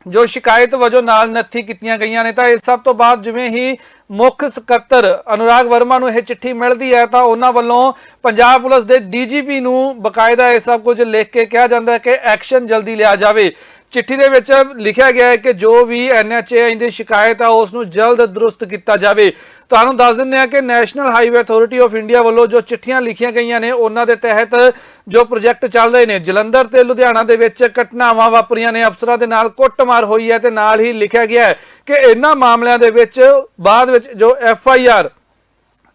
ਜੋ ਸ਼ਿਕਾਇਤ ਵਜੋਂ ਨਾਲ ਨੱਥੀ ਕੀਤੀਆਂ ਗਈਆਂ ਨੇ, ਤਾਂ ਇਸ ਸਭ ਤੋਂ ਬਾਅਦ ਜਿਵੇਂ ਹੀ ਮੁੱਖ ਸਕੱਤਰ ਅਨੁਰਾਗ ਵਰਮਾ ਨੂੰ ਇਹ ਚਿੱਠੀ ਮਿਲਦੀ ਹੈ, ਤਾਂ ਉਹਨਾਂ ਵੱਲੋਂ ਪੰਜਾਬ ਪੁਲਿਸ ਦੇ ਡੀਜੀਪੀ ਨੂੰ ਬਕਾਇਦਾ ਇਹ ਸਭ ਕੁਝ ਲਿਖ ਕੇ ਕਿਹਾ ਜਾਂਦਾ ਹੈ ਕਿ ਐਕਸ਼ਨ ਜਲਦੀ ਲਿਆ ਜਾਵੇ। ਚਿੱਠੀ ਦੇ ਵਿੱਚ ਲਿਖਿਆ ਗਿਆ ਹੈ ਕਿ ਜੋ ਵੀ ਐਨਐਚਏ ਦੀ ਸ਼ਿਕਾਇਤ ਆ, ਉਸ ਨੂੰ ਜਲਦ ਦਰੁਸਤ ਕੀਤਾ ਜਾਵੇ। ਤੁਹਾਨੂੰ ਦੱਸ ਦਿੰਦੇ ਹਾਂ ਕਿ national highway authority of India ਵੱਲੋਂ ਜੋ ਚਿੱਠੀਆਂ ਲਿਖੀਆਂ ਗਈਆਂ ਨੇ, ਉਹਨਾਂ ਦੇ ਤਹਿਤ ਜੋ ਪ੍ਰੋਜੈਕਟ ਚੱਲ ਰਹੇ ਨੇ, ਜਲੰਧਰ ਤੇ ਲੁਧਿਆਣਾ ਦੇ ਵਿੱਚ ਘਟਨਾਵਾਂ ਵਾਪਰੀਆਂ ਨੇ। ਅਫਸਰਾਂ ਦੇ ਨਾਲ ਕੁੱਟਮਾਰ ਹੋਈ ਹੈ ਤੇ ਨਾਲ ਹੀ ਲਿਖਿਆ ਗਿਆ ਹੈ ਕਿ ਇਹਨਾਂ ਮਾਮਲਿਆਂ ਦੇ ਵਿੱਚ ਬਾਅਦ ਵਿੱਚ ਜੋ ਐਫ ਆਈ ਆਰ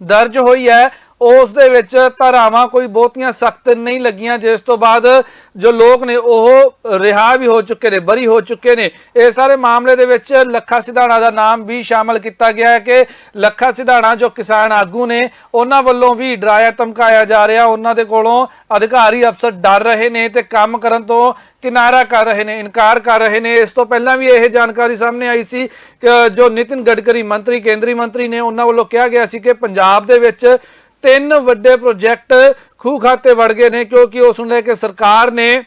ਦਰਜ ਹੋਈ ਹੈ ਉਸ ਦੇ ਵਿੱਚ ਧਾਰਾਵਾਂ ਕੋਈ ਬਹੁਤੀਆਂ ਸਖਤ ਨਹੀਂ ਲੱਗੀਆਂ। ਜਿਸ ਤੋਂ ਬਾਅਦ ਜੋ ਲੋਕ ਨੇ, ਉਹ ਰਿਹਾ ਵੀ ਹੋ ਚੁੱਕੇ ਨੇ, ਬਰੀ ਹੋ ਚੁੱਕੇ ਨੇ। ਇਹ ਸਾਰੇ ਮਾਮਲੇ ਦੇ ਵਿੱਚ ਲੱਖਾ ਸਿਧਾਣਾ ਦਾ ਨਾਮ ਵੀ ਸ਼ਾਮਲ ਕੀਤਾ ਗਿਆ ਹੈ ਕਿ ਲੱਖਾ ਸਿਧਾਣਾ ਜੋ ਕਿਸਾਨ ਆਗੂ ਨੇ, ਉਹਨਾਂ ਵੱਲੋਂ ਵੀ ਡਰਾਇਆ, ਧਮਕਾਇਆ ਜਾ ਰਿਹਾ। ਉਹਨਾਂ ਦੇ ਕੋਲੋਂ ਅਧਿਕਾਰੀ ਅਫਸਰ ਡਰ ਰਹੇ ਨੇ ਤੇ ਕੰਮ ਕਰਨ ਤੋਂ ਕਿਨਾਰਾ ਕਰ ਰਹੇ ਨੇ, ਇਨਕਾਰ ਕਰ ਰਹੇ ਨੇ। ਇਸ ਤੋਂ ਪਹਿਲਾਂ ਵੀ ਇਹ ਜਾਣਕਾਰੀ ਸਾਹਮਣੇ ਆਈ ਸੀ ਕਿ ਜੋ ਨਿਤਿਨ ਗਡਕਰੀ ਮੰਤਰੀ, ਕੇਂਦਰੀ ਮੰਤਰੀ ਨੇ, ਉਹਨਾਂ ਵੱਲੋਂ ਕਿਹਾ ਗਿਆ ਸੀ ਕਿ ਪੰਜਾਬ ਦੇ ਵਿੱਚ ਤਿੰਨ ਵੱਡੇ ਪ੍ਰੋਜੈਕਟ ਖੂਹ ਖਾਤੇ ਵੜ ਗਏ ਨੇ ਕਿਉਂਕਿ ਉਸ ਨੂੰ ਲੈ ਕੇ ਸਰਕਾਰ ਨੇ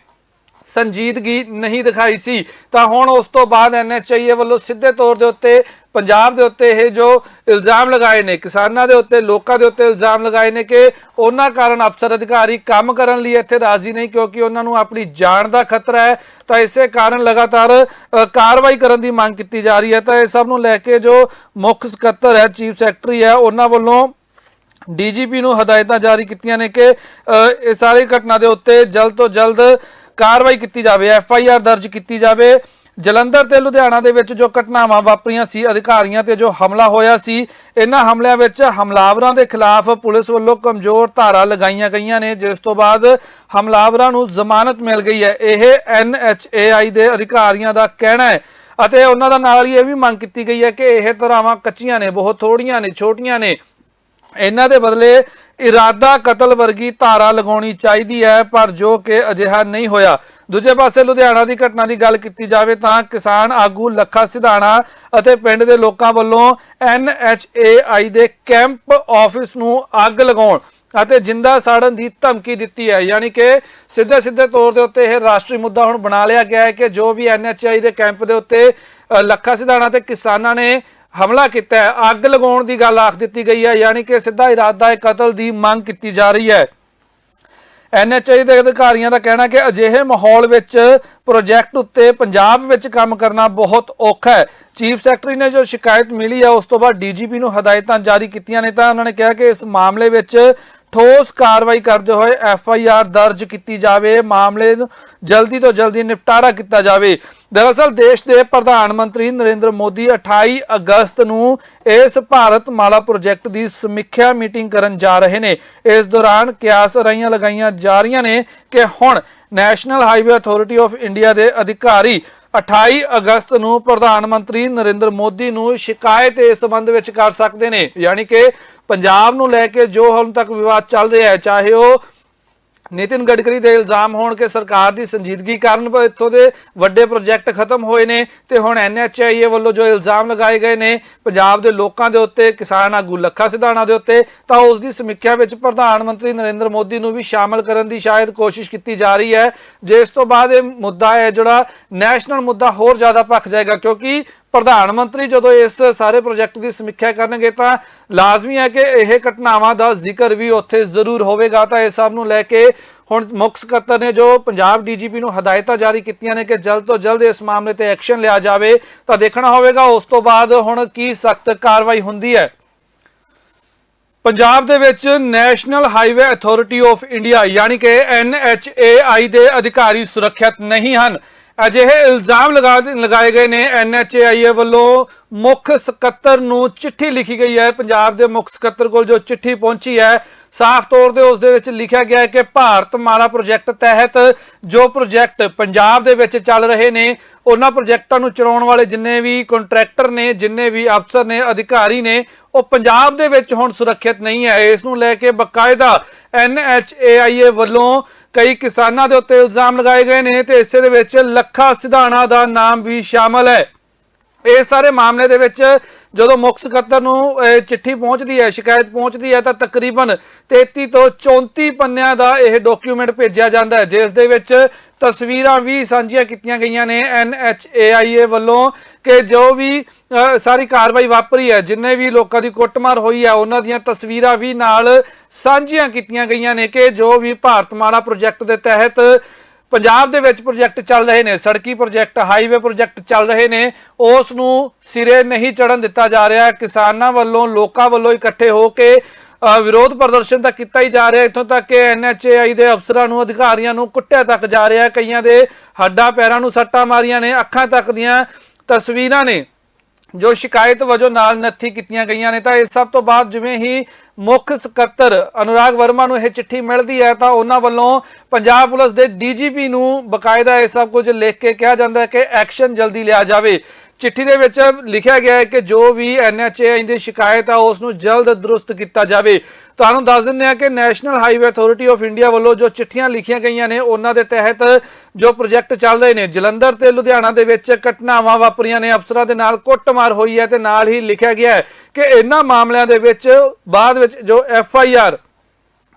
ਸੰਜੀਦਗੀ ਨਹੀਂ ਦਿਖਾਈ ਸੀ। ਤਾਂ ਹੁਣ ਉਸ ਤੋਂ ਬਾਅਦ ਐਨਐਚਆਈਏ ਵੱਲੋਂ ਸਿੱਧੇ ਤੌਰ ਦੇ ਉੱਤੇ ਪੰਜਾਬ ਦੇ ਉੱਤੇ ਇਹ ਜੋ ਇਲਜ਼ਾਮ ਲਗਾਏ ਨੇ, ਕਿਸਾਨਾਂ ਦੇ ਉੱਤੇ, ਲੋਕਾਂ ਦੇ ਉੱਤੇ ਇਲਜ਼ਾਮ ਲਗਾਏ ਨੇ ਕਿ ਉਹਨਾਂ ਕਾਰਨ ਅਫਸਰ ਅਧਿਕਾਰੀ ਕੰਮ ਕਰਨ ਲਈ ਇੱਥੇ ਰਾਜ਼ੀ ਨਹੀਂ ਕਿਉਂਕਿ ਉਹਨਾਂ ਨੂੰ ਆਪਣੀ ਜਾਨ ਦਾ ਖਤਰਾ ਹੈ। ਤਾਂ ਇਸੇ ਕਾਰਨ ਲਗਾਤਾਰ ਕਾਰਵਾਈ ਕਰਨ ਦੀ ਮੰਗ ਕੀਤੀ ਜਾ ਰਹੀ ਹੈ। ਤਾਂ ਇਹ ਸਭ ਨੂੰ ਲੈ ਕੇ ਜੋ ਮੁੱਖ ਸਕੱਤਰ ਹੈ, ਚੀਫ ਸੈਕਟਰੀ ਹੈ, ਉਹਨਾਂ ਵੱਲੋਂ ਡੀਜੀਪੀ ਨੂੰ ਹਦਾਇਤਾਂ ਜਾਰੀ ਕੀਤੀਆਂ ਨੇ ਕਿ ਇਹ ਸਾਰੀ ਘਟਨਾ ਦੇ ਉੱਤੇ ਜਲਦ ਤੋਂ ਜਲਦ ਕਾਰਵਾਈ ਕੀਤੀ ਜਾਵੇ, ਐਫ ਆਈ ਆਰ ਦਰਜ ਕੀਤੀ ਜਾਵੇ। ਜਲੰਧਰ ਤੇ ਲੁਧਿਆਣਾ ਦੇ ਵਿੱਚ ਜੋ ਘਟਨਾਵਾਂ ਵਾਪਰੀਆਂ ਸੀ, ਅਧਿਕਾਰੀਆਂ ਤੇ ਜੋ ਹਮਲਾ ਹੋਇਆ ਸੀ, ਇਹਨਾਂ ਹਮਲਿਆਂ ਵਿੱਚ ਹਮਲਾਵਰਾਂ ਦੇ ਖਿਲਾਫ ਪੁਲਿਸ ਵੱਲੋਂ ਕਮਜ਼ੋਰ ਧਾਰਾ ਲਗਾਈਆਂ ਗਈਆਂ ਨੇ, ਜਿਸ ਤੋਂ ਬਾਅਦ ਹਮਲਾਵਰਾਂ ਨੂੰ ਜ਼ਮਾਨਤ ਮਿਲ ਗਈ ਹੈ। ਇਹ ਐਨ ਐਚ ਏ ਆਈ ਦੇ ਅਧਿਕਾਰੀਆਂ ਦਾ ਕਹਿਣਾ ਹੈ ਅਤੇ ਉਹਨਾਂ ਦਾ ਨਾਲ ਹੀ ਇਹ ਵੀ ਮੰਗ ਕੀਤੀ ਗਈ ਹੈ ਕਿ ਇਹ ਧਾਰਾਵਾਂ ਕੱਚੀਆਂ ਨੇ, ਬਹੁਤ ਥੋੜੀਆਂ ਨੇ, ਛੋਟੀਆਂ ਨੇ। ਇਹਨਾਂ ਦੇ ਬਦਲੇ ਇਰਾਦਾ ਕਤਲ ਵਰਗੀ ਧਾਰਾ ਲਗਾਉਣੀ ਚਾਹੀਦੀ ਹੈ ਪਰ ਜੋ ਕਿ ਅਜਿਹਾ ਨਹੀਂ ਹੋਇਆ। ਦੂਜੇ ਪਾਸੇ ਲੁਧਿਆਣਾ ਦੀ ਘਟਨਾ ਦੀ ਗੱਲ ਕੀਤੀ ਜਾਵੇ ਤਾਂ ਕਿਸਾਨ ਆਗੂ ਲੱਖਾ ਸਿਧਾਣਾ ਅਤੇ ਪਿੰਡ ਦੇ ਲੋਕਾਂ ਵੱਲੋਂ ਐਨਐਚਏਆਈ ਦੇ ਕੈਂਪ ਆਫਿਸ ਨੂੰ ਅੱਗ ਲਗਾਉਣ ਅਤੇ ਜਿੰਦਾ ਸਾੜਨ ਦੀ ਧਮਕੀ ਦਿੱਤੀ ਹੈ। ਯਾਨੀ ਕਿ ਸਿੱਧੇ ਸਿੱਧੇ ਤੌਰ ਦੇ ਉੱਤੇ ਇਹ ਰਾਸ਼ਟਰੀ ਮੁੱਦਾ ਹੁਣ ਬਣਾ ਲਿਆ ਗਿਆ ਹੈ ਕਿ ਜੋ ਵੀ ਐਨਐਚਆਈ ਦੇ ਕੈਂਪ ਦੇ ਉੱਤੇ ਅ, ਲੱਖਾ ਸਿਧਾਣਾ ਤੇ ਕਿਸਾਨਾਂ ਨੇ ਹਮਲਾ ਕੀਤਾ ਹੈ। ਅੱਗ ਲਗਾਉਣ ਦੀ ਗੱਲ ਆਖ ਦਿੱਤੀ ਗਈ ਹੈ। ਯਾਨੀ ਕਿ ਸਿੱਧਾ ਇਰਾਦਾ ਹੈ ਕਤਲ ਦੀ ਮੰਗ ਕੀਤੀ ਜਾ ਰਹੀ ਹੈ। ਐਨਐਚਆਈ ਦੇ ਅਧਿਕਾਰੀਆਂ ਦਾ ਕਹਿਣਾ ਕਿ ਅਜਿਹੇ ਮਾਹੌਲ ਵਿੱਚ ਪ੍ਰੋਜੈਕਟ ਉੱਤੇ ਪੰਜਾਬ ਵਿੱਚ ਕੰਮ ਕਰਨਾ ਬਹੁਤ ਔਖਾ ਹੈ। ਚੀਫ ਸੈਕਟਰੀ ਨੇ ਜੋ ਸ਼ਿਕਾਇਤ ਮਿਲੀ ਹੈ, ਉਸ ਤੋਂ ਬਾਅਦ ਡੀਜੀਪੀ ਨੂੰ ਹਦਾਇਤਾਂ ਜਾਰੀ ਕੀਤੀਆਂ ਨੇ ਤਾਂ ਉਹਨਾਂ ਨੇ ਕਿਹਾ ਕਿ ਇਸ ਮਾਮਲੇ ਵਿੱਚ ਠੋਸ ਕਾਰਵਾਈ ਕਰਦੇ ਹੋਏ ਐਫ ਆਈ ਆਰ ਦਰਜ ਕੀਤੀ ਜਾਵੇ, ਮਾਮਲੇ ਨੂੰ ਜਲਦੀ ਤੋਂ ਜਲਦੀ ਨਿਪਟਾਰਾ ਕੀਤਾ ਜਾਵੇ। ਦਰਅਸਲ ਦੇਸ਼ ਦੇ ਪ੍ਰਧਾਨ ਮੰਤਰੀ ਨਰਿੰਦਰ ਮੋਦੀ 28 ਅਗਸਤ ਨੂੰ ਇਸ ਭਾਰਤ ਮਾਲਾ ਪ੍ਰੋਜੈਕਟ ਦੀ ਸਮੀਖਿਆ ਮੀਟਿੰਗ ਕਰਨ ਜਾ ਰਹੇ ਨੇ। ਇਸ ਦੌਰਾਨ ਕਿਆਸ ਰਾਈਆਂ ਲਗਾਈਆਂ ਜਾ ਰਹੀਆਂ ਨੇ ਕਿ ਹੁਣ national highway authority of India ਦੇ ਅਧਿਕਾਰੀ 28 ਅਗਸਤ ਨੂੰ ਪ੍ਰਧਾਨ ਮੰਤਰੀ ਨਰਿੰਦਰ ਮੋਦੀ ਨੂੰ ਸ਼ਿਕਾਇਤ ਇਸ ਸੰਬੰਧ ਵਿੱਚ ਕਰ ਸਕਦੇ ਨੇ। ਯਾਨੀ ਕਿ ਪੰਜਾਬ ਨੂੰ ਲੈ ਕੇ ਜੋ ਹੁਣ ਤੱਕ ਵਿਵਾਦ ਚੱਲ ਰਿਹਾ ਹੈ, ਚਾਹੇ ਉਹ ਨਿਤਿਨ ਗਡਕਰੀ ਦੇ ਇਲਜ਼ਾਮ ਹੋਣ ਕਿ ਸਰਕਾਰ ਦੀ ਸੰਜੀਦਗੀ ਕਾਰਨ ਇੱਥੋਂ ਦੇ ਵੱਡੇ ਪ੍ਰੋਜੈਕਟ ਖਤਮ ਹੋਏ ਨੇ ਤੇ ਹੁਣ ਐਨਐਚਆਈਏ ਵੱਲੋਂ ਜੋ ਇਲਜ਼ਾਮ ਲਗਾਏ ਗਏ ਨੇ ਪੰਜਾਬ ਦੇ ਲੋਕਾਂ ਦੇ ਉੱਤੇ, ਕਿਸਾਨ ਆਗੂ ਲੱਖਾ ਸਿਧਾਣਾ ਦੇ ਉੱਤੇ, ਤਾਂ ਉਸ ਦੀ ਸਮੀਖਿਆ ਵਿੱਚ ਪ੍ਰਧਾਨ ਮੰਤਰੀ ਨਰਿੰਦਰ ਮੋਦੀ ਨੂੰ ਵੀ ਸ਼ਾਮਲ ਕਰਨ ਦੀ ਸ਼ਾਇਦ ਕੋਸ਼ਿਸ਼ ਕੀਤੀ ਜਾ ਰਹੀ ਹੈ। ਜਿਸ ਤੋਂ ਬਾਅਦ ਇਹ ਮੁੱਦਾ ਹੈ ਜਿਹੜਾ ਨੈਸ਼ਨਲ ਮੁੱਦਾ ਹੋਰ ਜ਼ਿਆਦਾ ਭਖ ਜਾਏਗਾ ਕਿਉਂਕਿ ਪ੍ਰਧਾਨ ਮੰਤਰੀ ਜਦੋਂ ਇਸ ਸਾਰੇ ਪ੍ਰੋਜੈਕਟ ਦੀ ਸਮੀਖਿਆ ਕਰਨਗੇ ਤਾਂ ਲਾਜ਼ਮੀ ਹੈ ਕਿ ਇਹ ਘਟਨਾਵਾਂ ਦਾ ਜ਼ਿਕਰ ਵੀ ਉੱਥੇ ਜ਼ਰੂਰ ਹੋਵੇਗਾ। ਤਾਂ ਇਸ ਸਭ ਨੂੰ ਲੈ ਕੇ ਹੁਣ ਮੁੱਖ ਸਕੱਤਰ ਨੇ ਜੋ ਪੰਜਾਬ ਡੀਜੀਪੀ ਨੂੰ ਹਦਾਇਤਾਂ ਜਾਰੀ ਕੀਤੀਆਂ ਨੇ ਕਿ ਜਲਦ ਤੋਂ ਜਲਦ ਇਸ ਮਾਮਲੇ ਤੇ ਐਕਸ਼ਨ ਲਿਆ ਜਾਵੇ, ਤਾਂ ਦੇਖਣਾ ਹੋਵੇਗਾ ਉਸ ਤੋਂ ਬਾਅਦ ਹੁਣ ਕੀ ਸਖਤ ਕਾਰਵਾਈ ਹੁੰਦੀ ਹੈ। ਪੰਜਾਬ ਦੇ ਵਿੱਚ national highway authority of India ਯਾਨੀ ਕਿ ਐਨਐਚਏਆਈ ਦੇ ਅਧਿਕਾਰੀ ਸੁਰੱਖਿਅਤ ਨਹੀਂ ਹਨ। ਅਜਿਹੇ ਇਲਜ਼ਾਮ ਲਗਾ ਲਗਾਏ ਗਏ ਨੇ ਐਨਐਚਏਆਈ ਵੱਲੋਂ ਮੁੱਖ ਸਕੱਤਰ ਨੂੰ ਚਿੱਠੀ ਲਿਖੀ ਗਈ ਹੈ। ਪੰਜਾਬ ਦੇ ਮੁੱਖ ਸਕੱਤਰ ਕੋਲ ਜੋ ਚਿੱਠੀ ਪਹੁੰਚੀ ਹੈ, ਸਾਫ਼ ਤੌਰ ਤੇ ਉਸ ਦੇ ਵਿੱਚ ਲਿਖਿਆ ਗਿਆ ਹੈ ਕਿ ਭਾਰਤ ਮਾਲਾ ਪ੍ਰੋਜੈਕਟ ਤਹਿਤ ਜੋ ਪ੍ਰੋਜੈਕਟ ਪੰਜਾਬ ਦੇ ਵਿੱਚ ਚੱਲ ਰਹੇ ਨੇ, ਉਹਨਾਂ ਪ੍ਰੋਜੈਕਟਾਂ ਨੂੰ ਚਲਾਉਣ ਵਾਲੇ ਜਿੰਨੇ ਵੀ ਕੰਟਰੈਕਟਰ ਨੇ, ਜਿੰਨੇ ਵੀ ਅਫਸਰ ਨੇ, ਅਧਿਕਾਰੀ ਨੇ, ਉਹ ਪੰਜਾਬ ਦੇ ਵਿੱਚ ਹੁਣ ਸੁਰੱਖਿਅਤ ਨਹੀਂ ਹੈ। ਇਸ ਨੂੰ ਲੈ ਕੇ ਬਕਾਇਦਾ ਐਨਐਚਏਆਈਏ ਵੱਲੋਂ ਕਈ ਕਿਸਾਨਾਂ ਦੇ ਉੱਤੇ ਇਲਜ਼ਾਮ ਲਗਾਏ ਗਏ ਨੇ ਤੇ ਇਸੇ ਦੇ ਵਿੱਚ ਲੱਖਾ ਸਿਧਾਣਾ ਦਾ ਨਾਮ ਵੀ ਸ਼ਾਮਲ ਹੈ। ਇਹ ਸਾਰੇ ਮਾਮਲੇ ਦੇ ਵਿੱਚ ਜਦੋਂ ਮੁੱਖ ਸਕੱਤਰ ਨੂੰ ਚਿੱਠੀ ਪਹੁੰਚਦੀ ਹੈ, ਸ਼ਿਕਾਇਤ ਪਹੁੰਚਦੀ ਹੈ ਤਾਂ ਤਕਰੀਬਨ 33 ਤੋਂ 34 ਪੰਨਿਆਂ ਦਾ ਇਹ ਡਾਕੂਮੈਂਟ ਭੇਜਿਆ ਜਾਂਦਾ ਹੈ, ਜਿਸ ਦੇ ਵਿੱਚ ਤਸਵੀਰਾਂ ਵੀ ਸਾਂਝੀਆਂ ਕੀਤੀਆਂ ਗਈਆਂ ਨੇ ਐਨਐਚਏਆਈਏ ਵੱਲੋਂ ਕਿ ਜੋ ਵੀ ਸਾਰੀ ਕਾਰਵਾਈ ਵਾਪਰੀ ਹੈ, ਜਿੰਨੇ ਵੀ ਲੋਕਾਂ ਦੀ ਕੁੱਟਮਾਰ ਹੋਈ ਹੈ, ਉਹਨਾਂ ਦੀਆਂ ਤਸਵੀਰਾਂ ਵੀ ਨਾਲ ਸਾਂਝੀਆਂ ਕੀਤੀਆਂ ਗਈਆਂ ਨੇ ਕਿ ਜੋ ਵੀ ਭਾਰਤ ਭਾਰਤਮਾਲਾ ਪ੍ਰੋਜੈਕਟ ਦੇ ਤਹਿਤ ਪੰਜਾਬ ਦੇ ਵਿੱਚ ਪ੍ਰੋਜੈਕਟ ਚੱਲ ਰਹੇ ਨੇ, ਸੜਕੀ ਪ੍ਰੋਜੈਕਟ, ਹਾਈਵੇ ਪ੍ਰੋਜੈਕਟ ਚੱਲ ਰਹੇ ਨੇ, ਉਸ ਨੂੰ ਸਿਰੇ ਨਹੀਂ ਚੜਨ ਦਿੱਤਾ ਜਾ ਰਿਹਾ। ਕਿਸਾਨਾਂ ਵੱਲੋਂ, ਲੋਕਾਂ ਵੱਲੋਂ ਇਕੱਠੇ ਹੋ ਕੇ ਵਿਰੋਧ ਪ੍ਰਦਰਸ਼ਨ ਤਾਂ ਕੀਤਾ ਹੀ ਜਾ ਰਿਹਾ। ਇੱਥੋਂ ਤੱਕ ਕਿ ਐਨਐਚਏਆਈ ਦੇ ਅਫਸਰਾਂ ਨੂੰ, ਅਧਿਕਾਰੀਆਂ ਨੂੰ ਕੁੱਟਿਆ ਤੱਕ ਜਾ ਰਿਹਾ। ਕਈਆਂ ਦੇ ਹੱਡਾਂ ਪੈਰਾਂ ਨੂੰ ਸੱਟਾਂ ਮਾਰੀਆਂ ਨੇ। ਅੱਖਾਂ ਤੱਕ ਦੀਆਂ ਤਸਵੀਰਾਂ ਨੇ ਜੋ ਸ਼ਿਕਾਇਤ ਵਜੋਂ ਨਾਲ ਨੱਥੀ ਕੀਤੀਆਂ ਗਈਆਂ ਨੇ। ਤਾਂ ਇਸ ਸਭ ਤੋਂ ਬਾਅਦ ਜਿਵੇਂ ਹੀ ਮੁੱਖ ਸਕੱਤਰ ਅਨੁਰਾਗ ਵਰਮਾ ਨੂੰ ਇਹ ਚਿੱਠੀ ਮਿਲਦੀ ਹੈ, ਤਾਂ ਉਹਨਾਂ ਵੱਲੋਂ ਪੰਜਾਬ ਪੁਲਿਸ ਦੇ ਡੀਜੀਪੀ ਨੂੰ ਬਕਾਇਦਾ ਇਹ ਸਭ ਕੁਝ ਲਿਖ ਕੇ ਕਿਹਾ ਜਾਂਦਾ ਹੈ ਕਿ ਐਕਸ਼ਨ ਜਲਦੀ ਲਿਆ ਜਾਵੇ। ਚਿੱਠੀ ਦੇ ਵਿੱਚ ਲਿਖਿਆ ਗਿਆ ਹੈ ਕਿ ਜੋ ਵੀ ਐਨਐਚਏ ਦੀ ਸ਼ਿਕਾਇਤ ਆ, ਉਸ ਨੂੰ ਜਲਦ ਦਰੁਸਤ ਕੀਤਾ ਜਾਵੇ। ਤੁਹਾਨੂੰ ਦੱਸ ਦਿੰਦੇ ਹਾਂ ਕਿ national highway authority of India ਵੱਲੋਂ ਜੋ ਚਿੱਠੀਆਂ ਲਿਖੀਆਂ ਗਈਆਂ ਨੇ, ਉਹਨਾਂ ਦੇ ਤਹਿਤ ਜੋ ਪ੍ਰੋਜੈਕਟ ਚੱਲ ਰਹੇ ਨੇ, ਜਲੰਧਰ ਤੇ ਲੁਧਿਆਣਾ ਦੇ ਵਿੱਚ ਘਟਨਾਵਾਂ ਵਾਪਰੀਆਂ ਨੇ। ਅਫਸਰਾਂ ਦੇ ਨਾਲ ਕੁੱਟਮਾਰ ਹੋਈ ਹੈ ਤੇ ਨਾਲ ਹੀ ਲਿਖਿਆ ਗਿਆ ਹੈ ਕਿ ਇਹਨਾਂ ਮਾਮਲਿਆਂ ਦੇ ਵਿੱਚ ਬਾਅਦ ਵਿੱਚ ਜੋ ਐਫ ਆਈ ਆਰ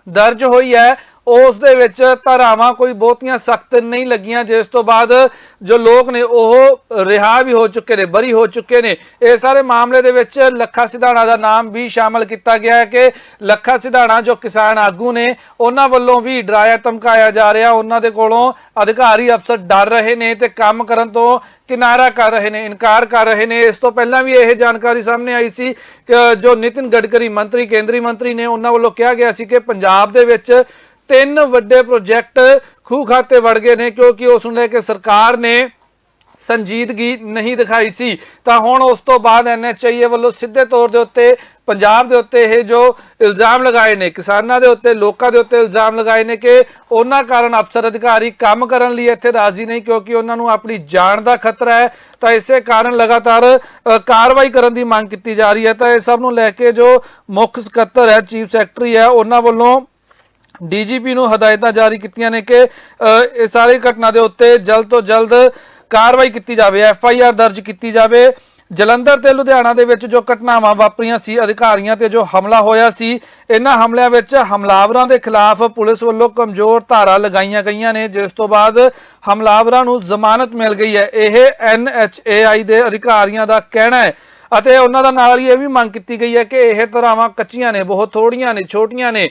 ਦਰਜ ਹੋਈ ਹੈ ਉਸ ਦੇ ਵਿੱਚ ਧਾਰਾਵਾਂ ਕੋਈ ਬਹੁਤੀਆਂ ਸਖਤ ਨਹੀਂ ਲੱਗੀਆਂ। ਜਿਸ ਤੋਂ ਬਾਅਦ ਜੋ ਲੋਕ ਨੇ, ਉਹ ਰਿਹਾ ਵੀ ਹੋ ਚੁੱਕੇ ਨੇ, ਬਰੀ ਹੋ ਚੁੱਕੇ ਨੇ। ਇਹ ਸਾਰੇ ਮਾਮਲੇ ਦੇ ਵਿੱਚ ਲੱਖਾ ਸਿਧਾਣਾ ਦਾ ਨਾਮ ਵੀ ਸ਼ਾਮਲ ਕੀਤਾ ਗਿਆ ਹੈ ਕਿ ਲੱਖਾ ਸਿਧਾਣਾ ਜੋ ਕਿਸਾਨ ਆਗੂ ਨੇ, ਉਹਨਾਂ ਵੱਲੋਂ ਵੀ ਡਰਾਇਆ, ਧਮਕਾਇਆ ਜਾ ਰਿਹਾ। ਉਹਨਾਂ ਦੇ ਕੋਲੋਂ ਅਧਿਕਾਰੀ ਅਫਸਰ ਡਰ ਰਹੇ ਨੇ ਤੇ ਕੰਮ ਕਰਨ ਤੋਂ ਕਿਨਾਰਾ ਕਰ ਰਹੇ ਨੇ, ਇਨਕਾਰ ਕਰ ਰਹੇ ਨੇ। ਇਸ ਤੋਂ ਪਹਿਲਾਂ ਵੀ ਇਹ ਜਾਣਕਾਰੀ ਸਾਹਮਣੇ ਆਈ ਸੀ ਕਿ ਜੋ ਨਿਤਿਨ ਗਡਕਰੀ, ਮੰਤਰੀ, ਕੇਂਦਰੀ ਮੰਤਰੀ ਨੇ, ਉਹਨਾਂ ਵੱਲੋਂ ਕਿਹਾ ਗਿਆ ਸੀ ਕਿ ਪੰਜਾਬ ਦੇ ਵਿੱਚ ਤਿੰਨ ਵੱਡੇ ਪ੍ਰੋਜੈਕਟ ਖੂਹ ਖਾਤੇ ਵੜ ਗਏ ਨੇ ਕਿਉਂਕਿ ਉਸ ਨੂੰ ਲੈ ਕੇ ਸਰਕਾਰ ਨੇ ਸੰਜੀਦਗੀ ਨਹੀਂ ਦਿਖਾਈ ਸੀ। ਤਾਂ ਹੁਣ ਉਸ ਤੋਂ ਬਾਅਦ ਐਨਐਚਆਈਏ ਵੱਲੋਂ ਸਿੱਧੇ ਤੌਰ ਦੇ ਉੱਤੇ ਪੰਜਾਬ ਦੇ ਉੱਤੇ ਇਹ ਜੋ ਇਲਜ਼ਾਮ ਲਗਾਏ ਨੇ, ਕਿਸਾਨਾਂ ਦੇ ਉੱਤੇ, ਲੋਕਾਂ ਦੇ ਉੱਤੇ ਇਲਜ਼ਾਮ ਲਗਾਏ ਨੇ ਕਿ ਉਹਨਾਂ ਕਾਰਨ ਅਫਸਰ ਅਧਿਕਾਰੀ ਕੰਮ ਕਰਨ ਲਈ ਇੱਥੇ ਰਾਜ਼ੀ ਨਹੀਂ ਕਿਉਂਕਿ ਉਹਨਾਂ ਨੂੰ ਆਪਣੀ ਜਾਨ ਦਾ ਖਤਰਾ ਹੈ। ਤਾਂ ਇਸੇ ਕਾਰਨ ਲਗਾਤਾਰ ਕਾਰਵਾਈ ਕਰਨ ਦੀ ਮੰਗ ਕੀਤੀ ਜਾ ਰਹੀ ਹੈ। ਤਾਂ ਇਹ ਸਭ ਨੂੰ ਲੈ ਕੇ ਜੋ ਮੁੱਖ ਸਕੱਤਰ ਹੈ, ਚੀਫ ਸੈਕਟਰੀ ਹੈ, ਉਹਨਾਂ ਵੱਲੋਂ ਡੀਜੀਪੀ ਨੂੰ ਹਦਾਇਤਾਂ ਜਾਰੀ ਕੀਤੀਆਂ ਨੇ ਕਿ ਇਹ ਸਾਰੀ ਘਟਨਾ ਦੇ ਉੱਤੇ ਜਲਦ ਤੋਂ ਜਲਦ ਕਾਰਵਾਈ ਕੀਤੀ ਜਾਵੇ, ਐਫ ਆਈ ਆਰ ਦਰਜ ਕੀਤੀ ਜਾਵੇ। ਜਲੰਧਰ ਤੇ ਲੁਧਿਆਣਾ ਦੇ ਵਿੱਚ ਜੋ ਘਟਨਾਵਾਂ ਵਾਪਰੀਆਂ ਸੀ, ਅਧਿਕਾਰੀਆਂ ਤੇ ਜੋ ਹਮਲਾ ਹੋਇਆ ਸੀ, ਇਹਨਾਂ ਹਮਲਿਆਂ ਵਿੱਚ ਹਮਲਾਵਰਾਂ ਦੇ ਖਿਲਾਫ ਪੁਲਿਸ ਵੱਲੋਂ ਕਮਜ਼ੋਰ ਧਾਰਾ ਲਗਾਈਆਂ ਗਈਆਂ ਨੇ, ਜਿਸ ਤੋਂ ਬਾਅਦ ਹਮਲਾਵਰਾਂ ਨੂੰ ਜ਼ਮਾਨਤ ਮਿਲ ਗਈ ਹੈ। ਇਹ ਐਨ ਐਚ ਏ ਆਈ ਦੇ ਅਧਿਕਾਰੀਆਂ ਦਾ ਕਹਿਣਾ ਹੈ ਅਤੇ ਉਹਨਾਂ ਦਾ ਨਾਲ ਹੀ ਇਹ ਵੀ ਮੰਗ ਕੀਤੀ ਗਈ ਹੈ ਕਿ ਇਹ ਧਾਰਾਵਾਂ ਕੱਚੀਆਂ ਨੇ, ਬਹੁਤ ਥੋੜੀਆਂ ਨੇ, ਛੋਟੀਆਂ ਨੇ।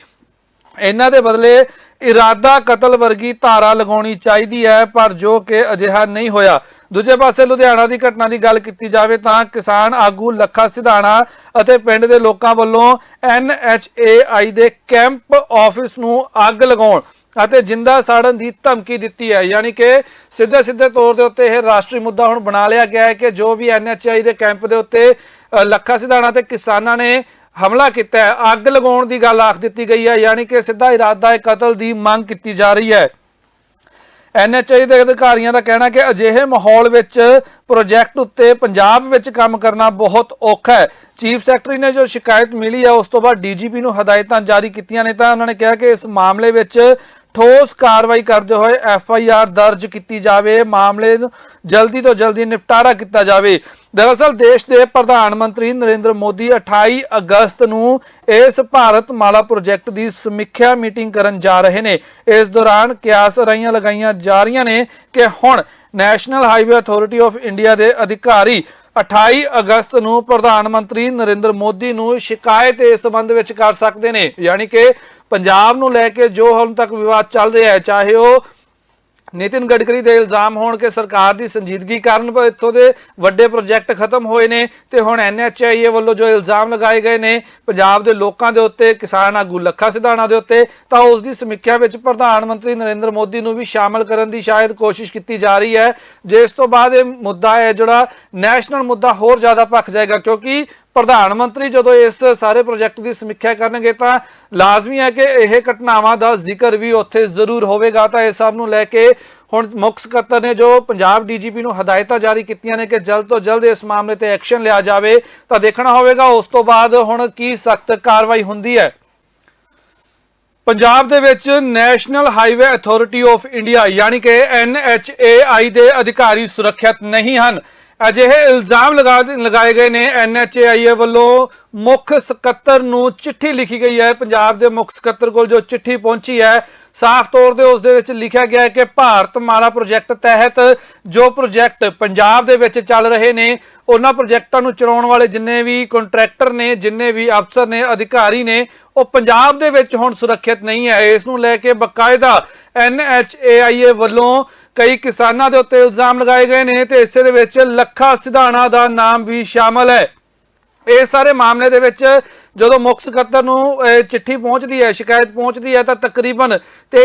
ਇਹਨਾਂ ਦੇ ਬਦਲੇ ਇਰਾਦਾ ਕਤਲ ਵਰਗੀ ਧਾਰਾ ਲਗਾਉਣੀ ਚਾਹੀਦੀ ਹੈ ਪਰ ਜੋ ਕਿ ਅਜਿਹਾ ਨਹੀਂ ਹੋਇਆ। ਦੂਜੇ ਪਾਸੇ ਲੁਧਿਆਣਾ ਦੀ ਘਟਨਾ ਦੀ ਗੱਲ ਕੀਤੀ ਜਾਵੇ ਤਾਂ ਕਿਸਾਨ ਆਗੂ ਲੱਖਾ ਸਿਧਾਣਾ ਅਤੇ ਪਿੰਡ ਦੇ ਲੋਕਾਂ ਵੱਲੋਂ ਐਨਐਚਏਆਈ ਦੇ ਕੈਂਪ ਆਫਿਸ ਨੂੰ ਅੱਗ ਲਗਾਉਣ ਅਤੇ ਜਿੰਦਾ ਸਾੜਨ ਦੀ ਧਮਕੀ ਦਿੱਤੀ ਹੈ। ਯਾਨੀ ਕਿ ਸਿੱਧੇ ਸਿੱਧੇ ਤੌਰ ਦੇ ਉੱਤੇ ਇਹ ਰਾਸ਼ਟਰੀ ਮੁੱਦਾ ਹੁਣ ਬਣਾ ਲਿਆ ਗਿਆ ਹੈ ਕਿ ਜੋ ਵੀ ਐਨਐਚਆਈ ਦੇ ਕੈਂਪ ਦੇ ਉੱਤੇ ਅ, ਲੱਖਾ ਸਿਧਾਣਾ ਤੇ ਕਿਸਾਨਾਂ ਨੇ ਹਮਲਾ ਕੀਤਾ ਹੈ। ਅੱਗ ਲਗਾਉਣ ਦੀ ਗੱਲ ਆਖ ਦਿੱਤੀ ਗਈ ਹੈ। ਯਾਨੀ ਕਿ ਸਿੱਧਾ ਇਰਾਦਾ ਹੈ ਕਤਲ ਦੀ ਮੰਗ ਕੀਤੀ ਜਾ ਰਹੀ ਹੈ। ਐਨਐਚਆਈ ਦੇ ਅਧਿਕਾਰੀਆਂ ਦਾ ਕਹਿਣਾ ਕਿ ਅਜਿਹੇ ਮਾਹੌਲ ਵਿੱਚ ਪ੍ਰੋਜੈਕਟ ਉੱਤੇ ਪੰਜਾਬ ਵਿੱਚ ਕੰਮ ਕਰਨਾ ਬਹੁਤ ਔਖਾ ਹੈ। ਚੀਫ ਸੈਕਟਰੀ ਨੇ ਜੋ ਸ਼ਿਕਾਇਤ ਮਿਲੀ ਹੈ, ਉਸ ਤੋਂ ਬਾਅਦ ਡੀਜੀਪੀ ਨੂੰ ਹਦਾਇਤਾਂ ਜਾਰੀ ਕੀਤੀਆਂ ਨੇ ਤਾਂ ਉਹਨਾਂ ਨੇ ਕਿਹਾ ਕਿ ਇਸ ਮਾਮਲੇ ਵਿੱਚ ਠੋਸ ਕਾਰਵਾਈ ਕਰਦੇ ਹੋਏ ਐਫ ਆਈ ਆਰ ਦਰਜ ਕੀਤੀ ਜਾਵੇ। ਮਾਮਲੇ ਨੂੰ ਜਲਦੀ ਤੋਂ ਜਲਦੀ ਨਿਪਟਾਰਾ ਕੀਤਾ ਜਾਵੇ। ਦਰਅਸਲ ਦੇਸ਼ ਦੇ ਪ੍ਰਧਾਨ ਮੰਤਰੀ ਨਰਿੰਦਰ ਮੋਦੀ 28 ਅਗਸਤ ਨੂੰ ਇਸ ਭਾਰਤ ਮਾਲਾ ਪ੍ਰੋਜੈਕਟ ਦੀ ਸਮੀਖਿਆ ਮੀਟਿੰਗ ਕਰਨ ਜਾ ਰਹੇ ਨੇ। ਇਸ ਦੌਰਾਨ ਕਿਆਸ ਰਾਈਆਂ ਲਗਾਈਆਂ ਜਾ ਰਹੀਆਂ ਨੇ ਕਿ ਹੁਣ national highway authority of India ਦੇ ਅਧਿਕਾਰੀ 28 ਅਗਸਤ ਨੂੰ ਪ੍ਰਧਾਨ ਮੰਤਰੀ ਨਰਿੰਦਰ ਮੋਦੀ ਨੂੰ ਸ਼ਿਕਾਇਤ ਇਸ ਸੰਬੰਧ ਵਿੱਚ ਕਰ ਸਕਦੇ ਨੇ। ਯਾਨੀ ਕਿ ਪੰਜਾਬ ਨੂੰ ਲੈ ਕੇ ਜੋ ਹੁਣ ਤੱਕ ਵਿਵਾਦ ਚੱਲ ਰਿਹਾ ਹੈ, ਚਾਹੇ ਉਹ ਨਿਤਿਨ ਗਡਕਰੀ ਦੇ ਇਲਜ਼ਾਮ ਹੋਣ ਕਿ ਸਰਕਾਰ ਦੀ ਸੰਜੀਦਗੀ ਕਾਰਨ ਪ- ਇੱਥੋਂ ਦੇ ਵੱਡੇ ਪ੍ਰੋਜੈਕਟ ਖਤਮ ਹੋਏ ਨੇ ਤੇ ਹੁਣ ਐਨਐਚਆਈਏ ਵੱਲੋਂ ਜੋ ਇਲਜ਼ਾਮ ਲਗਾਏ ਗਏ ਨੇ ਪੰਜਾਬ ਦੇ ਲੋਕਾਂ ਦੇ ਉੱਤੇ, ਕਿਸਾਨ ਆਗੂ ਲੱਖਾ ਸਿਧਾਣਾ ਦੇ ਉੱਤੇ, ਤਾਂ ਉਸ ਦੀ ਸਮੀਖਿਆ ਵਿੱਚ ਪ੍ਰਧਾਨ ਮੰਤਰੀ ਨਰਿੰਦਰ ਮੋਦੀ ਨੂੰ ਵੀ ਸ਼ਾਮਲ ਕਰਨ ਦੀ ਸ਼ਾਇਦ ਕੋਸ਼ਿਸ਼ ਕੀਤੀ ਜਾ ਰਹੀ ਹੈ। ਜਿਸ ਤੋਂ ਬਾਅਦ ਇਹ ਮੁੱਦਾ ਹੈ ਜਿਹੜਾ ਨੈਸ਼ਨਲ ਮੁੱਦਾ ਹੋਰ ਜ਼ਿਆਦਾ ਭਖ ਜਾਏਗਾ ਕਿਉਂਕਿ ਪ੍ਰਧਾਨ ਮੰਤਰੀ ਜਦੋਂ ਇਸ ਸਾਰੇ ਪ੍ਰੋਜੈਕਟ ਦੀ ਸਮੀਖਿਆ ਕਰਨਗੇ ਤਾਂ ਲਾਜ਼ਮੀ ਹੈ ਕਿ ਇਹ ਘਟਨਾਵਾਂ ਦਾ ਜ਼ਿਕਰ ਵੀ ਉੱਥੇ ਜ਼ਰੂਰ ਹੋਵੇਗਾ। ਤਾਂ ਇਸ ਸਭ ਨੂੰ ਲੈ ਕੇ ਹੁਣ ਮੁੱਖ ਸਕੱਤਰ ਨੇ ਜੋ ਪੰਜਾਬ ਡੀਜੀਪੀ ਨੂੰ ਹਦਾਇਤਾਂ ਜਾਰੀ ਕੀਤੀਆਂ ਨੇ ਕਿ ਜਲਦ ਤੋਂ ਜਲਦ ਇਸ ਮਾਮਲੇ ਤੇ ਐਕਸ਼ਨ ਲਿਆ ਜਾਵੇ, ਤਾਂ ਦੇਖਣਾ ਹੋਵੇਗਾ ਉਸ ਤੋਂ ਬਾਅਦ ਹੁਣ ਕੀ ਸਖਤ ਕਾਰਵਾਈ ਹੁੰਦੀ ਹੈ। ਪੰਜਾਬ ਦੇ ਵਿੱਚ national highway authority of India ਯਾਨੀ ਕਿ ਐਨਐਚਏਆਈ ਦੇ ਅਧਿਕਾਰੀ ਸੁਰੱਖਿਅਤ ਨਹੀਂ ਹਨ। ਅਜਿਹੇ ਇਲਜ਼ਾਮ ਲਗਾ ਲਗਾਏ ਗਏ ਨੇ। ਐਨਐਚਏਆਈ ਵੱਲੋਂ ਮੁੱਖ ਸਕੱਤਰ ਨੂੰ ਚਿੱਠੀ ਲਿਖੀ ਗਈ ਹੈ। ਪੰਜਾਬ ਦੇ ਮੁੱਖ ਸਕੱਤਰ ਕੋਲ ਜੋ ਚਿੱਠੀ ਪਹੁੰਚੀ ਹੈ, ਸਾਫ਼ ਤੌਰ ਤੇ ਉਸ ਦੇ ਵਿੱਚ ਲਿਖਿਆ ਗਿਆ ਹੈ ਕਿ ਭਾਰਤ ਮਾਲਾ ਪ੍ਰੋਜੈਕਟ ਤਹਿਤ ਜੋ ਪ੍ਰੋਜੈਕਟ ਪੰਜਾਬ ਦੇ ਵਿੱਚ ਚੱਲ ਰਹੇ ਨੇ, ਉਹਨਾਂ ਪ੍ਰੋਜੈਕਟਾਂ ਨੂੰ ਚਲਾਉਣ ਵਾਲੇ ਜਿੰਨੇ ਵੀ ਕੰਟਰੈਕਟਰ ਨੇ, ਜਿੰਨੇ ਵੀ ਅਫਸਰ ਨੇ, ਅਧਿਕਾਰੀ ਨੇ, ਉਹ ਪੰਜਾਬ ਦੇ ਵਿੱਚ ਹੁਣ ਸੁਰੱਖਿਅਤ ਨਹੀਂ ਹੈ। ਇਸ ਨੂੰ ਲੈ ਕੇ ਬਕਾਇਦਾ ਐਨਐਚਏਆਈਏ ਵੱਲੋਂ ਕਈ ਕਿਸਾਨਾਂ ਦੇ ਉੱਤੇ ਇਲਜ਼ਾਮ ਲਗਾਏ ਗਏ ਨੇ ਤੇ ਇਸੇ ਦੇ ਵਿੱਚ ਲੱਖਾ ਸਿਧਾਣਾ ਦਾ ਨਾਮ ਵੀ ਸ਼ਾਮਲ ਹੈ। ਇਹ ਸਾਰੇ ਮਾਮਲੇ ਦੇ ਵਿੱਚ ਜਦੋਂ ਮੁੱਖ ਸਕੱਤਰ ਨੂੰ ਚਿੱਠੀ ਪਹੁੰਚਦੀ ਹੈ, ਸ਼ਿਕਾਇਤ ਪਹੁੰਚਦੀ ਹੈ ਤਾਂ ਤਕਰੀਬਨ ਤੇ